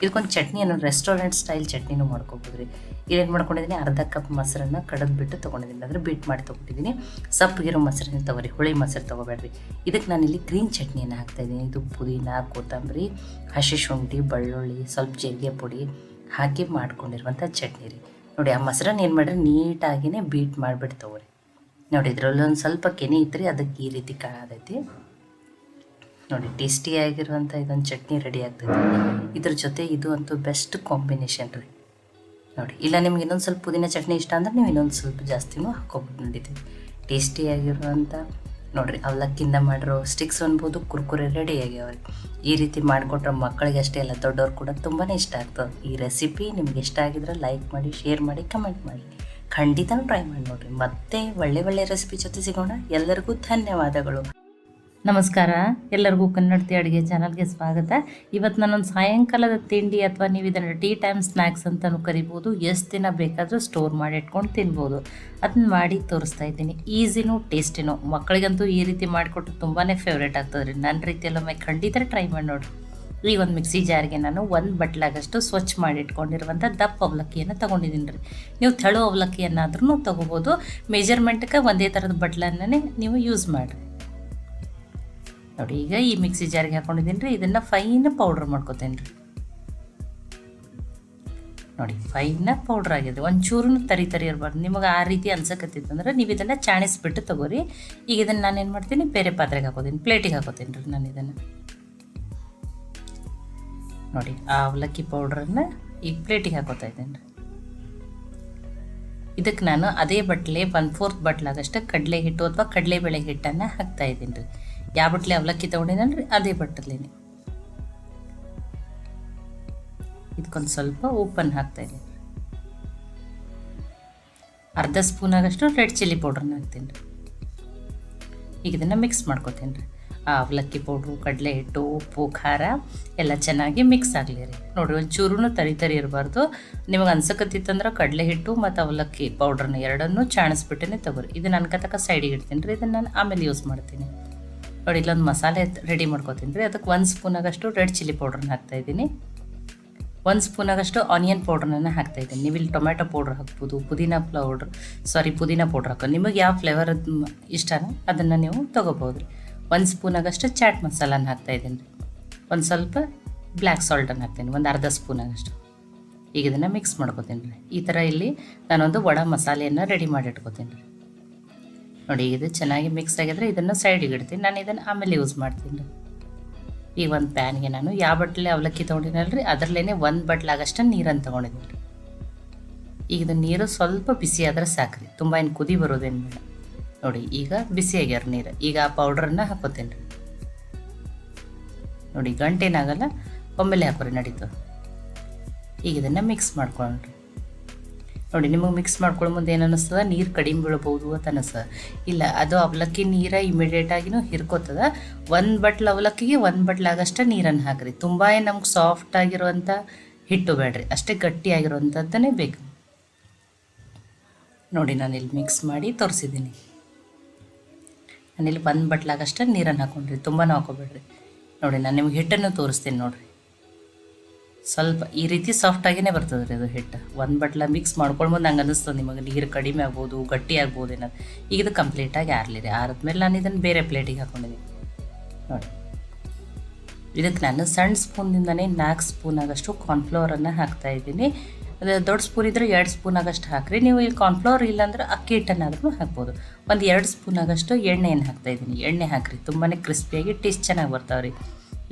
ಇದಕ್ಕೊಂದು ಚಟ್ನಿ ಅನ್ನೋ ರೆಸ್ಟೋರೆಂಟ್ ಸ್ಟೈಲ್ ಚಟ್ನಿನೂ ಮಾಡ್ಕೊಬೋದು ರೀ ಇಲ್ಲೇನು ಮಾಡ್ಕೊಂಡಿದ್ದೀನಿ, ಅರ್ಧ ಕಪ್ ಮೊಸರನ್ನು ಕಡದ್ಬಿಟ್ಟು ತೊಗೊಂಡಿದ್ದೀನಿ. ಅಂದರೆ ಬೀಟ್ ಮಾಡಿ ತೊಗೊಂಡಿದ್ದೀನಿ ಸಪ್ಪಗಿರೋ ಮೊಸರನ್ನ ತಗೋರಿ. ಹುಳಿ ಮೊಸರು ತೊಗೋಬೇಡ್ರಿ. ಇದಕ್ಕೆ ನಾನಿಲ್ಲಿ ಗ್ರೀನ್ ಚಟ್ನಿಯನ್ನು ಹಾಕ್ತಾಯಿದ್ದೀನಿ ಇದು ಪುದೀನ, ಕೊತ್ತಂಬರಿ, ಹಸಿ ಶುಂಠಿ, ಬೆಳ್ಳುಳ್ಳಿ, ಸ್ವಲ್ಪ ಜೀರಿಗೆ ಪುಡಿ ಹಾಕಿ ಮಾಡ್ಕೊಂಡಿರುವಂಥ ಚಟ್ನಿ ರೀ. ನೋಡಿ, ಆ ಮೊಸರನ್ನ ಏನು ಮಾಡಿರಿ? ನೀಟಾಗಿಯೇ ಬೀಟ್ ಮಾಡಿಬಿಟ್ಟು ತೊಗೊರಿ. ನೋಡಿ, ಇದರಲ್ಲಿ ಒಂದು ಸ್ವಲ್ಪ ಕೆನೆ ಇತ್ತು ರೀ ಅದಕ್ಕೆ ಈ ರೀತಿ ಕಾಣತೈತಿ ನೋಡಿ ಟೇಸ್ಟಿಯಾಗಿರುವಂಥ ಇದೊಂದು ಚಟ್ನಿ ರೆಡಿ ಆಗ್ತೈತಿ. ಇದ್ರ ಜೊತೆ ಇದು ಅಂತೂ ಬೆಸ್ಟ್ ಕಾಂಬಿನೇಷನ್ ರೀ. ನೋಡಿ, ಇಲ್ಲ ನಿಮ್ಗೆ ಇನ್ನೊಂದು ಸ್ವಲ್ಪ ಪುದೀನ ಚಟ್ನಿ ಇಷ್ಟ ಅಂದ್ರೆ ನೀವು ಇನ್ನೊಂದು ಸ್ವಲ್ಪ ಜಾಸ್ತಿನೂ ಹಾಕೋಬೋದು ನಡೀತೀವಿ ಟೇಸ್ಟಿಯಾಗಿರುವಂಥ ನೋಡಿರಿ, ಅವಲಕ್ಕಿಂದ ಮಾಡಿರೋ ಸ್ಟಿಕ್ಸ್ ಅನ್ಬೋದು, ಕುರ್ಕುರೆ ರೆಡಿ ಆಗ್ಯಾವ್ರಿ. ಈ ರೀತಿ ಮಾಡಿಕೊಟ್ರೆ ಮಕ್ಕಳಿಗೆ ಅಷ್ಟೇ ಅಲ್ಲ, ದೊಡ್ಡವ್ರು ಕೂಡ ತುಂಬಾ ಇಷ್ಟ ಆಗ್ತದೆ. ಈ ರೆಸಿಪಿ ನಿಮ್ಗೆ ಇಷ್ಟ ಆಗಿದ್ರೆ ಲೈಕ್ ಮಾಡಿ ಶೇರ್ ಮಾಡಿ ಕಮೆಂಟ್ ಮಾಡಿ. ಖಂಡಿತ ಟ್ರೈ ಮಾಡಿ ನೋಡ್ರಿ. ಮತ್ತೆ ಒಳ್ಳೆ ಒಳ್ಳೆ ರೆಸಿಪಿ ಜೊತೆ ಸಿಗೋಣ. ಎಲ್ಲರಿಗೂ ಧನ್ಯವಾದಗಳು. ನಮಸ್ಕಾರ. ಎಲ್ಲರಿಗೂ ಕನ್ನಡತಿ ಅಡುಗೆ ಚಾನಲ್ಗೆ ಸ್ವಾಗತ. ಇವತ್ತು ನಾನೊಂದು ಸಾಯಂಕಾಲದ ತಿಂಡಿ ಅಥವಾ ನೀವು ಇದನ್ನು ಟೀ ಟೈಮ್ ಸ್ನ್ಯಾಕ್ಸ್ ಅಂತಲೂ ಕರಿಬೋದು. ಎಷ್ಟು ದಿನ ಬೇಕಾದರೂ ಸ್ಟೋರ್ ಮಾಡಿ ಇಟ್ಕೊಂಡು ತಿನ್ಬೋದು. ಅದನ್ನ ಮಾಡಿ ತೋರಿಸ್ತಾ ಇದ್ದೀನಿ. ಈಸಿನೂ ಟೇಸ್ಟಿನೂ. ಮಕ್ಕಳಿಗಂತೂ ಈ ರೀತಿ ಮಾಡಿಕೊಟ್ಟು ತುಂಬಾ ಫೇವ್ರೇಟ್ ಆಗ್ತದೆ ರೀ ನನ್ನ ರೀತಿಯಲ್ಲೊಮ್ಮೆ ಖಂಡಿತ ಟ್ರೈ ಮಾಡಿ ನೋಡಿರಿ. ಈ ಒಂದು ಮಿಕ್ಸಿ ಜಾರಿಗೆ ನಾನು ಒಂದು ಬಟ್ಲಾಗಷ್ಟು ಸ್ವಚ್ಛ ಮಾಡಿ ಇಟ್ಕೊಂಡಿರುವಂಥ ದಪ್ಪ ಅವಲಕ್ಕಿಯನ್ನು ತೊಗೊಂಡಿದ್ದೀನಿ ರೀ ನೀವು ತೆಳು ಅವಲಕ್ಕಿಯನ್ನಾದ್ರೂ ತೊಗೋಬೋದು. ಮೆಜರ್ಮೆಂಟ್ಗೆ ಒಂದೇ ಥರದ ಬಟ್ಲನ್ನೇ ನೀವು ಯೂಸ್ ಮಾಡಿರಿ. ನೋಡಿ, ಈಗ ಈ ಮಿಕ್ಸಿ ಜಾರಿಗೆ ಹಾಕೊಂಡಿದ್ದೀನಿ ರೀ. ಇದನ್ನು ಫೈನ್ ಪೌಡ್ರ್ ಮಾಡ್ಕೊತೇನೆ ರೀ. ನೋಡಿ ಫೈನ ಪೌಡ್ರ್ ಆಗಿದೆ. ಒಂಚೂರು ತರಿ ತರಿ ಇರಬಾರ್ದು. ನಿಮಗೆ ಆ ರೀತಿ ಅನ್ಸಕತ್ತಿತ್ತು ಅಂದ್ರೆ ನೀವು ಇದನ್ನು ಚಾಣಿಸ್ಬಿಟ್ಟು ತಗೋರಿ. ಈಗ ಇದನ್ನು ನಾನು ಏನು ಮಾಡ್ತೀನಿ, ಬೇರೆ ಪಾತ್ರೆಗೆ ಹಾಕೋತೀನಿ ಪ್ಲೇಟಿಗೆ ಹಾಕೋತೀನಿ ರೀ ನಾನು ಇದನ್ನು. ನೋಡಿ, ಆ ಅವಲಕ್ಕಿ ಪೌಡ್ರನ್ನ ಈಗ ಪ್ಲೇಟಿಗೆ ಹಾಕೋತಾ ಇದ್ದೀನಿ ರೀ. ಇದಕ್ಕೆ ನಾನು ಅದೇ ಬಟ್ಲೆ ಒನ್ ಫೋರ್ತ್ ಬಟ್ಲಾಗಷ್ಟು ಕಡಲೆ ಹಿಟ್ಟು ಅಥವಾ ಕಡಲೆಬೇಳೆ ಹಿಟ್ಟನ್ನು ಹಾಕ್ತಾ ಇದ್ದೀನಿ ರೀ. ಯಾವ ಬಟ್ಲೆ ಅವಲಕ್ಕಿ ತೊಗೊಂಡಿನಲ್ರಿ ಅದೇ ಬಟ್ಟಲೇನೆ. ಇದಕ್ಕೊಂದು ಸ್ವಲ್ಪ ಉಪ್ಪನ್ನು ಹಾಕ್ತಾ ಇದ್ದೀನಿ. ಅರ್ಧ ಸ್ಪೂನ್ ಆಗಷ್ಟು ರೆಡ್ ಚಿಲ್ಲಿ ಪೌಡ್ರನ್ನ ಹಾಕ್ತೀನಿ. ಈಗ ಇದನ್ನು ಮಿಕ್ಸ್ ಮಾಡ್ಕೊತೀನಿ ರೀ. ಆ ಅವಲಕ್ಕಿ ಪೌಡ್ರು, ಕಡಲೆ ಹಿಟ್ಟು, ಉಪ್ಪು, ಖಾರ ಎಲ್ಲ ಚೆನ್ನಾಗಿ ಮಿಕ್ಸ್ ಆಗಲಿ ರೀ. ನೋಡಿರಿ ಒಂದು ಚೂರು ತರಿ ತರಿ ಇರಬಾರ್ದು. ನಿಮಗೆ ಅನ್ಸಕತ್ತಿತ್ತಂದ್ರೆ ಕಡಲೆ ಹಿಟ್ಟು ಮತ್ತು ಅವಲಕ್ಕಿ ಪೌಡ್ರನ್ನ ಎರಡನ್ನೂ ಚಾಣಿಸ್ಬಿಟ್ಟೇ ತಗೋರಿ. ಇದು ನನ್ಕತಕ್ಕ ಸೈಡಿಗೆ ಇಡ್ತೀನಿ ರೀ. ಇದನ್ನು ನಾನು ಆಮೇಲೆ ಯೂಸ್ ಮಾಡ್ತೀನಿ. ನೋಡಿ, ಇಲ್ಲೊಂದು ಮಸಾಲೆ ರೆಡಿ ಮಾಡ್ಕೋತೀನಿ ರೀ. ಅದಕ್ಕೆ ಒಂದು ಸ್ಪೂನಾಗಷ್ಟು ರೆಡ್ ಚಿಲ್ಲಿ ಪೌಡ್ರನ್ನ ಹಾಕ್ತಾಯಿದ್ದೀನಿ ಒಂದು ಸ್ಪೂನಾಗಷ್ಟು ಆನಿಯನ್ ಪೌಡ್ರನ್ನ ಹಾಕ್ತಾಯಿದ್ದೀನಿ ನೀವು ಇಲ್ಲಿ ಟೊಮೆಟೊ ಪೌಡ್ರ್ ಹಾಕ್ಬೋದು, ಪುದೀನ ಪೌಡ್ರ್ ಸಾರಿ ಪುದೀನ ಪೌಡ್ರ್ ಹಾಕೋದು ನಿಮಗೆ ಯಾವ ಫ್ಲೇವರ್ ಇಷ್ಟನೋ ಅದನ್ನು ನೀವು ತೊಗೋಬೋದು ಒಂದು ಸ್ಪೂನಾಗಷ್ಟು ಚಾಟ್ ಮಸಾಲಾನ ಹಾಕ್ತಾಯಿದ್ದೀನಿ ಒಂದು ಸ್ವಲ್ಪ ಬ್ಲ್ಯಾಕ್ ಸಾಲ್ಟನ್ನು ಹಾಕ್ತೀನಿ, ಒಂದು ಅರ್ಧ ಸ್ಪೂನಾಗಷ್ಟು. ಈಗ ಇದನ್ನು ಮಿಕ್ಸ್ ಮಾಡ್ಕೋತೀನಿ ರೀ. ಈ ಥರ ಇಲ್ಲಿ ನಾನೊಂದು ವಡ ಮಸಾಲೆಯನ್ನು ರೆಡಿ ಮಾಡಿ ಇಟ್ಕೊತೀನಿ ರೀ. ನೋಡಿ, ಇದು ಚೆನ್ನಾಗಿ ಮಿಕ್ಸ್ ಆಗಿದ್ರೆ ಇದನ್ನು ಸೈಡಿಗೆ ಇಡ್ತೀನಿ. ನಾನು ಇದನ್ನು ಆಮೇಲೆ ಯೂಸ್ ಮಾಡ್ತೀನಿ. ಈಗ ಒಂದು ಪ್ಯಾನ್ಗೆ ನಾನು. ಯಾವ ಬಟ್ಲೆ ಅವಲಕ್ಕಿ ತೊಗೊಂಡಿನಲ್ರಿ ಅದರಲ್ಲೇ ಒಂದು ಬಟ್ಲಾಗಷ್ಟು ನೀರನ್ನು ತೊಗೊಂಡಿದ್ದೀನಿ ಈಗ ಇದು ನೀರು ಸ್ವಲ್ಪ ಬಿಸಿ ಆದರೆ ಸಾಕು ರೀ ತುಂಬ ಏನು ಕುದಿ ಬರೋದೇನು ಬೇಡ. ನೋಡಿ, ಈಗ ಬಿಸಿ ಆಗ್ಯಾರ ನೀರು. ಈಗ ಆ ಪೌಡ್ರನ್ನ ಹಾಕೋತೇನೆ ರೀ. ನೋಡಿ ಗಂಟೆನಾಗಲ್ಲ ಒಮ್ಮೆಲೆ ಹಾಕೋರಿ ನಡೀತದೆ ಈಗ ಇದನ್ನು ಮಿಕ್ಸ್ ಮಾಡ್ಕೊಂಡ್ರಿ ನೋಡಿ, ನಿಮಗೆ ಮಿಕ್ಸ್ ಮಾಡ್ಕೊಳ್ಳೋ ಮುಂದೆ ಏನು ಅನ್ನಿಸ್ತದ? ನೀರು ಕಡಿಮೆ ಬೀಳ್ಬೋದು ಅಂತ ಅನಿಸ್ತದೆ ಇಲ್ಲ, ಅದು ಅವಲಕ್ಕಿ ನೀರ ಇಮಿಡಿಯೇಟಾಗಿನೂ ಹಿರ್ಕೋತದ. ಒಂದು ಬಟ್ಲು ಅವಲಕ್ಕಿಗೆ ಒಂದು ಬಟ್ಲಾಗಷ್ಟು ನೀರನ್ನು ಹಾಕ್ರಿ. ತುಂಬ ನಮ್ಗೆ ಸಾಫ್ಟ್ ಆಗಿರುವಂಥ ಹಿಟ್ಟು ಬೇಡ್ರಿ. ಅಷ್ಟೇ ಗಟ್ಟಿಯಾಗಿರುವಂಥದ್ದನ್ನೇ ಬೇಕು. ನೋಡಿ ನಾನು ಇಲ್ಲಿ ಮಿಕ್ಸ್ ಮಾಡಿ ತೋರಿಸಿದ್ದೀನಿ. ನಾನಿಲ್ಲಿ ಒಂದು ಬಟ್ಲಾಗಷ್ಟೇ ನೀರನ್ನು ಹಾಕೊಂಡ್ರಿ ತುಂಬಾ ಹಾಕೋಬೇಡ್ರಿ ನೋಡಿ, ನಾನು ನಿಮ್ಗೆ ಹಿಟ್ಟನ್ನು ತೋರಿಸ್ತೀನಿ ನೋಡಿರಿ. ಸ್ವಲ್ಪ ಈ ರೀತಿ ಸಾಫ್ಟಾಗಿಯೇ ಬರ್ತದೆ ರೀ ಅದು ಹಿಟ್ಟು. ಒಂದು ಬಟ್ಲ ಮಿಕ್ಸ್ ಮಾಡ್ಕೊಳ್ಬೋದು ನಂಗೆ ಅನ್ನಿಸ್ತದೆ ನಿಮಗೆ ನೀರು ಕಡಿಮೆ ಆಗ್ಬೋದು, ಗಟ್ಟಿ ಆಗ್ಬೋದು ಏನಾದ್ರು ಈಗ ಇದು ಕಂಪ್ಲೀಟಾಗಿ ಆರಲಿ ರೀ. ಆರದ್ಮೇಲೆ ನಾನು ಇದನ್ನು ಬೇರೆ ಪ್ಲೇಟಿಗೆ ಹಾಕೊಂಡಿದ್ದೀನಿ ನೋಡಿ. ಇದಕ್ಕೆ ನಾನು ಸಣ್ಣ ಸ್ಪೂನಿಂದನೇ ನಾಲ್ಕು ಸ್ಪೂನ್ ಆಗಷ್ಟು ಕಾರ್ನ್ಫ್ಲವರನ್ನು ಹಾಕ್ತಾ ಇದ್ದೀನಿ. ಅದು ದೊಡ್ಡ ಸ್ಪೂನ್ ಇದ್ದರೆ ಎರಡು ಸ್ಪೂನ್ ಆಗಷ್ಟು ಹಾಕ್ರಿ. ನೀವು ಇಲ್ಲಿ ಕಾರ್ನ್ಫ್ಲವರ್ ಇಲ್ಲಾಂದ್ರೆ ಅಕ್ಕಿ ಹಿಟ್ಟನ್ನಾದ್ರೂ ಹಾಕ್ಬೋದು. ಒಂದು ಎರಡು ಸ್ಪೂನ್ ಆಗಷ್ಟು ಎಣ್ಣೆಯನ್ನು ಹಾಕ್ತಾ ಇದ್ದೀನಿ. ಎಣ್ಣೆ ಹಾಕ್ರಿ. ತುಂಬಾ ಕ್ರಿಸ್ಪಿಯಾಗಿ ಟೇಸ್ಟ್ ಚೆನ್ನಾಗಿ ಬರ್ತಾವ್ರಿ.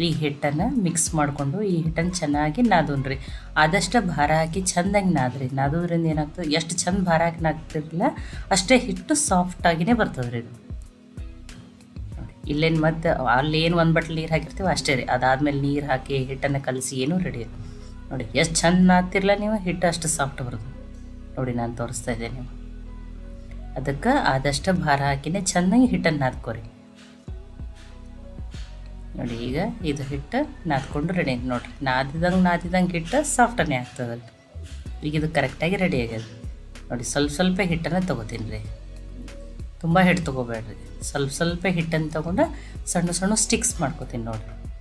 ಈ ಹಿಟ್ಟನ್ನು ಮಿಕ್ಸ್ ಮಾಡಿಕೊಂಡು ಈ ಹಿಟ್ಟನ್ನು ಚೆನ್ನಾಗಿ ನಾದೋಣ್ರಿ ಆದಷ್ಟು ಭಾರ ಹಾಕಿ ಚೆಂದಾಗಿ ನಾದ್ರಿ. ನಾದೋದ್ರಿಂದ ಏನಾಗ್ತದೆ? ಎಷ್ಟು ಚಂದ ಭಾರ ಹಾಕಿ ನಾಗ್ತಿರ್ಲಿಲ್ಲ ಅಷ್ಟೇ ಹಿಟ್ಟು ಸಾಫ್ಟಾಗಿಯೇ ಬರ್ತದೆ ರೀ ಇದು. ಇಲ್ಲೇನು ಮತ್ತೆ ಅಲ್ಲಿ ಏನು ಒಂದು ಬಟ್ಲು ನೀರು ಹಾಕಿರ್ತೀವಿ ಅಷ್ಟೇ ರೀ. ಅದಾದಮೇಲೆ ನೀರು ಹಾಕಿ ಹಿಟ್ಟನ್ನು ಕಲಸಿ ಏನೂ ರೆಡಿ ನೋಡಿ, ಎಷ್ಟು ಚಂದ ನಾದ್ತಿರಲ್ಲ ನೀವು, ಹಿಟ್ಟು ಅಷ್ಟು ಸಾಫ್ಟ್ ಬರೋದು ನೋಡಿ, ನಾನು ತೋರಿಸ್ತಾ ಇದ್ದೆ ನೀವು ಅದಕ್ಕೆ ಆದಷ್ಟು ಭಾರ ಹಾಕಿನೇ ಚೆನ್ನಾಗಿ ಹಿಟ್ಟನ್ನು ನಾದ್ಕೋರಿ. ನೋಡಿ ಈಗ ಇದು ಹಿಟ್ಟು ನಾದ್ಕೊಂಡು ರೆಡಿ ನೋಡಿರಿ, ನಾದಿದಂಗೆ ನಾದಿದಂಗೆ ಹಿಟ್ಟು ಸಾಫ್ಟನೇ ಆಗ್ತದಲ್ಲ. ಈಗ ಇದು ಕರೆಕ್ಟಾಗಿ ರೆಡಿ ಆಗ್ಯದ ನೋಡಿ, ಸ್ವಲ್ಪ ಸ್ವಲ್ಪ ಹಿಟ್ಟನ್ನು ತೊಗೋತೀನಿ ರೀ. ತುಂಬ ಹಿಟ್ಟು ತೊಗೋಬೇಡ್ರಿ. ಸ್ವಲ್ಪ ಸ್ವಲ್ಪ ಹಿಟ್ಟನ್ನು ತೊಗೊಂಡು ಸಣ್ಣ ಸಣ್ಣ ಸ್ಟಿಕ್ಸ್ ಮಾಡ್ಕೋತೀನಿ ನೋಡಿರಿ.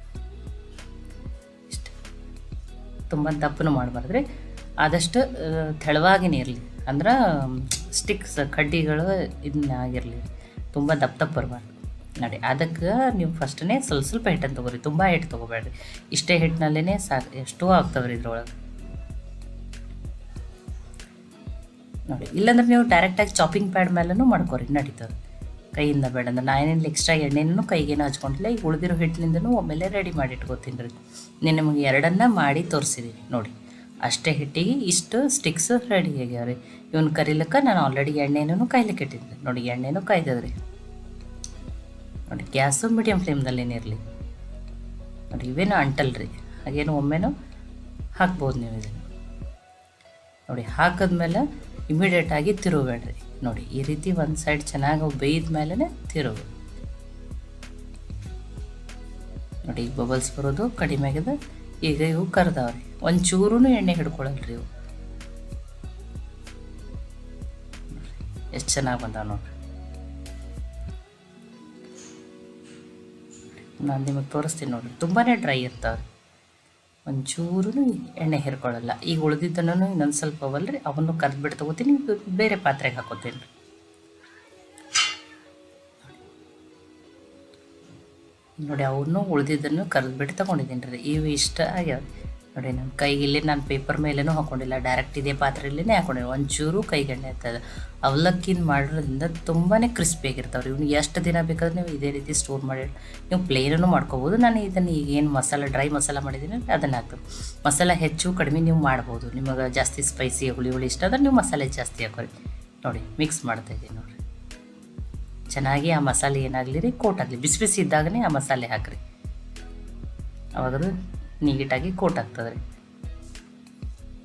ಇಷ್ಟು. ತುಂಬ ದಪ್ಪನು ಮಾಡಬಾರ್ದ್ರಿ. ಆದಷ್ಟು ತೆಳುವಾಗಿನೇ ಇರಲಿ ಅಂದ್ರೆ, ಸ್ಟಿಕ್ಸ್, ಕಡ್ಡಿಗಳು ಇದನ್ನ ಆಗಿರಲಿ. ತುಂಬ ದಪ್ಪ ದಪ್ಪ ಬರಬಾರ್ದು. ನೋಡಿ. ಅದಕ್ಕೆ ನೀವು ಫಸ್ಟನೇ ಸ್ವಲ್ಪ ಸ್ವಲ್ಪ ಹಿಟ್ಟನ್ನು ತೊಗೋರಿ. ತುಂಬ ಹಿಟ್ಟು ತೊಗೋಬೇಡ್ರಿ. ಇಷ್ಟೇ ಹಿಟ್ಟಿನಲ್ಲೇ ಸಾಕು. ಎಷ್ಟೋ ಆಗ್ತವ್ರಿ ಇದ್ರೊಳಗೆ. ನೋಡಿ, ಇಲ್ಲಾಂದ್ರೆ ನೀವು ಡೈರೆಕ್ಟಾಗಿ ಚಾಪಿಂಗ್ ಪ್ಯಾಡ್ ಮೇಲೂ ಮಾಡ್ಕೊರಿ, ನಡೀತದೆ. ಕೈಯಿಂದ ಬೇಡ ಅಂದ್ರೆ ನಾನೇನು ಎಕ್ಸ್ಟ್ರಾ ಎಣ್ಣೆನೂ ಕೈಗೇನು ಹಚ್ಕೊಂಡಿಲ್ಲ. ಈಗ ಉಳಿದಿರೋ ಹಿಟ್ಟಿನಿಂದನೂ ಒಮ್ಮೆಲೆ ರೆಡಿ ಮಾಡಿ ಇಟ್ಕೋತೀನಿ ರೀ ನಿಮಗೆ ಎರಡನ್ನ ಮಾಡಿ ತೋರಿಸಿದ್ದೀನಿ ನೋಡಿ. ಅಷ್ಟೇ ಹಿಟ್ಟಿಗೆ ಇಷ್ಟು ಸ್ಟಿಕ್ಸ್ ರೆಡಿ ಆಗ್ಯಾವ ರೀ ಕರಿಲಕ್ಕ ಕರಿಲಿಕ್ಕೆ ನಾನು ಆಲ್ರೆಡಿ ಎಣ್ಣೆನೂ ಕಾಯ್ಲಿಕ್ಕೆ ಇಟ್ಟಿದ್ದೆ. ನೋಡಿ, ಎಣ್ಣೆನೂ ಕಾಯ್ದದ್ರಿ. ನೋಡಿ, ಗ್ಯಾಸು ಮೀಡಿಯಮ್ ಫ್ಲೇಮ್ದಲ್ಲೇನಿರಲಿ ನೋಡಿ, ಇವೇನು ಅಂಟಲ್ರಿ ಹಾಗೇನು ಒಮ್ಮೆನೂ ಹಾಕ್ಬೋದು ನೀವು ಇದನ್ನು. ನೋಡಿ, ಹಾಕಿದ್ಮೇಲೆ ಇಮಿಡಿಯೇಟಾಗಿ ತಿರುಗಬೇಡ್ರಿ. ನೋಡಿ, ಈ ರೀತಿ ಒಂದು ಸೈಡ್ ಚೆನ್ನಾಗಿ ಬೇಯ್ದ ಮೇಲೆ ತಿರುವು ನೋಡಿ, ಈಗ ಬಬಲ್ಸ್ ಬರೋದು ಕಡಿಮೆ ಆಗಿದೆ. ಈಗ ಇವು ಕರ್ದಾವ್ರಿ. ಒಂಚೂರು ಎಣ್ಣೆ ಹಿಡ್ಕೊಳ್ಳಲ್ರಿ ಇವು. ಎಷ್ಟು ಚೆನ್ನಾಗಿ ಬಂದಾವ ನೋಡ್ರಿ. ನಾನು ನಿಮಗೆ ತೋರಿಸ್ತೀನಿ ನೋಡಿ. ತುಂಬಾ ಡ್ರೈ ಇರ್ತಾವೆ ಒಂಚೂರು ಎಣ್ಣೆ ಹೇರ್ಕೊಳ್ಳಲ್ಲ. ಈಗ ಉಳಿದಿದ್ದನ್ನು ಇನ್ನೊಂದು ಸ್ವಲ್ಪ ಅವಲ್ರಿ ಅವನ್ನು ಕರೆದ್ಬಿಟ್ಟು ತೊಗೋತೀನಿ, ಬೇರೆ ಪಾತ್ರೆಗೆ ಹಾಕೋತೀನಿ. ರೀ ನೋಡಿ, ಅವನು ಉಳಿದಿದ್ದನ್ನು ಕರೆದ್ಬಿಟ್ಟು ತೊಗೊಂಡಿದ್ದೀನಿ ರೀ. ಇವು ಇಷ್ಟ ಆಗ್ಯಾವ ನೋಡಿ ನನ್ನ ಕೈಗಿಲ್ಲಿ ನಾನು ಪೇಪರ್ ಮೇಲೇನು ಹಾಕೊಂಡಿಲ್ಲ. ಡೈರೆಕ್ಟ್ ಇದೇ ಪಾತ್ರೆಯಲ್ಲೇ ಹಾಕೊಂಡಿಲ್ಲ ಒಂಚೂರು ಕೈಗೆ ಎಣ್ಣೆ ಹತ್ತದ ಅವಲಕ್ಕಿನ ಮಾಡೋದ್ರಿಂದ ತುಂಬಾ ಕ್ರಿಸ್ಪಿಯಾಗಿರ್ತಾವೆ ಇವ್ನು ಎಷ್ಟು ದಿನ ಬೇಕಾದ್ರೆ ನೀವು ಇದೇ ರೀತಿ ಸ್ಟೋರ್ ಮಾಡಿ, ನೀವು ಪ್ಲೇನೂ ಮಾಡ್ಕೋಬೋದು. ನಾನು ಇದನ್ನು ಈಗ ಏನು ಮಸಾಲ ಡ್ರೈ ಮಸಾಲ ಮಾಡಿದ್ದೀನಿ ಅದನ್ನು ಹಾಕ್ತೀನಿ. ಮಸಾಲ ಹೆಚ್ಚು ಕಡಿಮೆ ನೀವು ಮಾಡ್ಬೋದು. ನಿಮಗೆ ಜಾಸ್ತಿ ಸ್ಪೈಸಿ ಹುಳಿ ಹುಳಿ ಇಷ್ಟ ಆದ್ರೆ ನೀವು ಮಸಾಲೆ ಜಾಸ್ತಿ ಹಾಕೋರಿ. ನೋಡಿ ಮಿಕ್ಸ್ ಮಾಡ್ತಾ ಇದ್ದೀನಿ ನೋಡಿ ಚೆನ್ನಾಗಿ ಆ ಮಸಾಲೆ ಏನಾಗಲಿ ರೀ ಕೋಟ್ ಆಗಲಿ. ಬಿಸಿ ಬಿಸಿ ಇದ್ದಾಗನೇ ಆ ಮಸಾಲೆ ಹಾಕಿರಿ. ಅವಾಗದು ನೀಟಾಗಿ ಕೋಟ್ ಆಗ್ತದೆ ರೀ.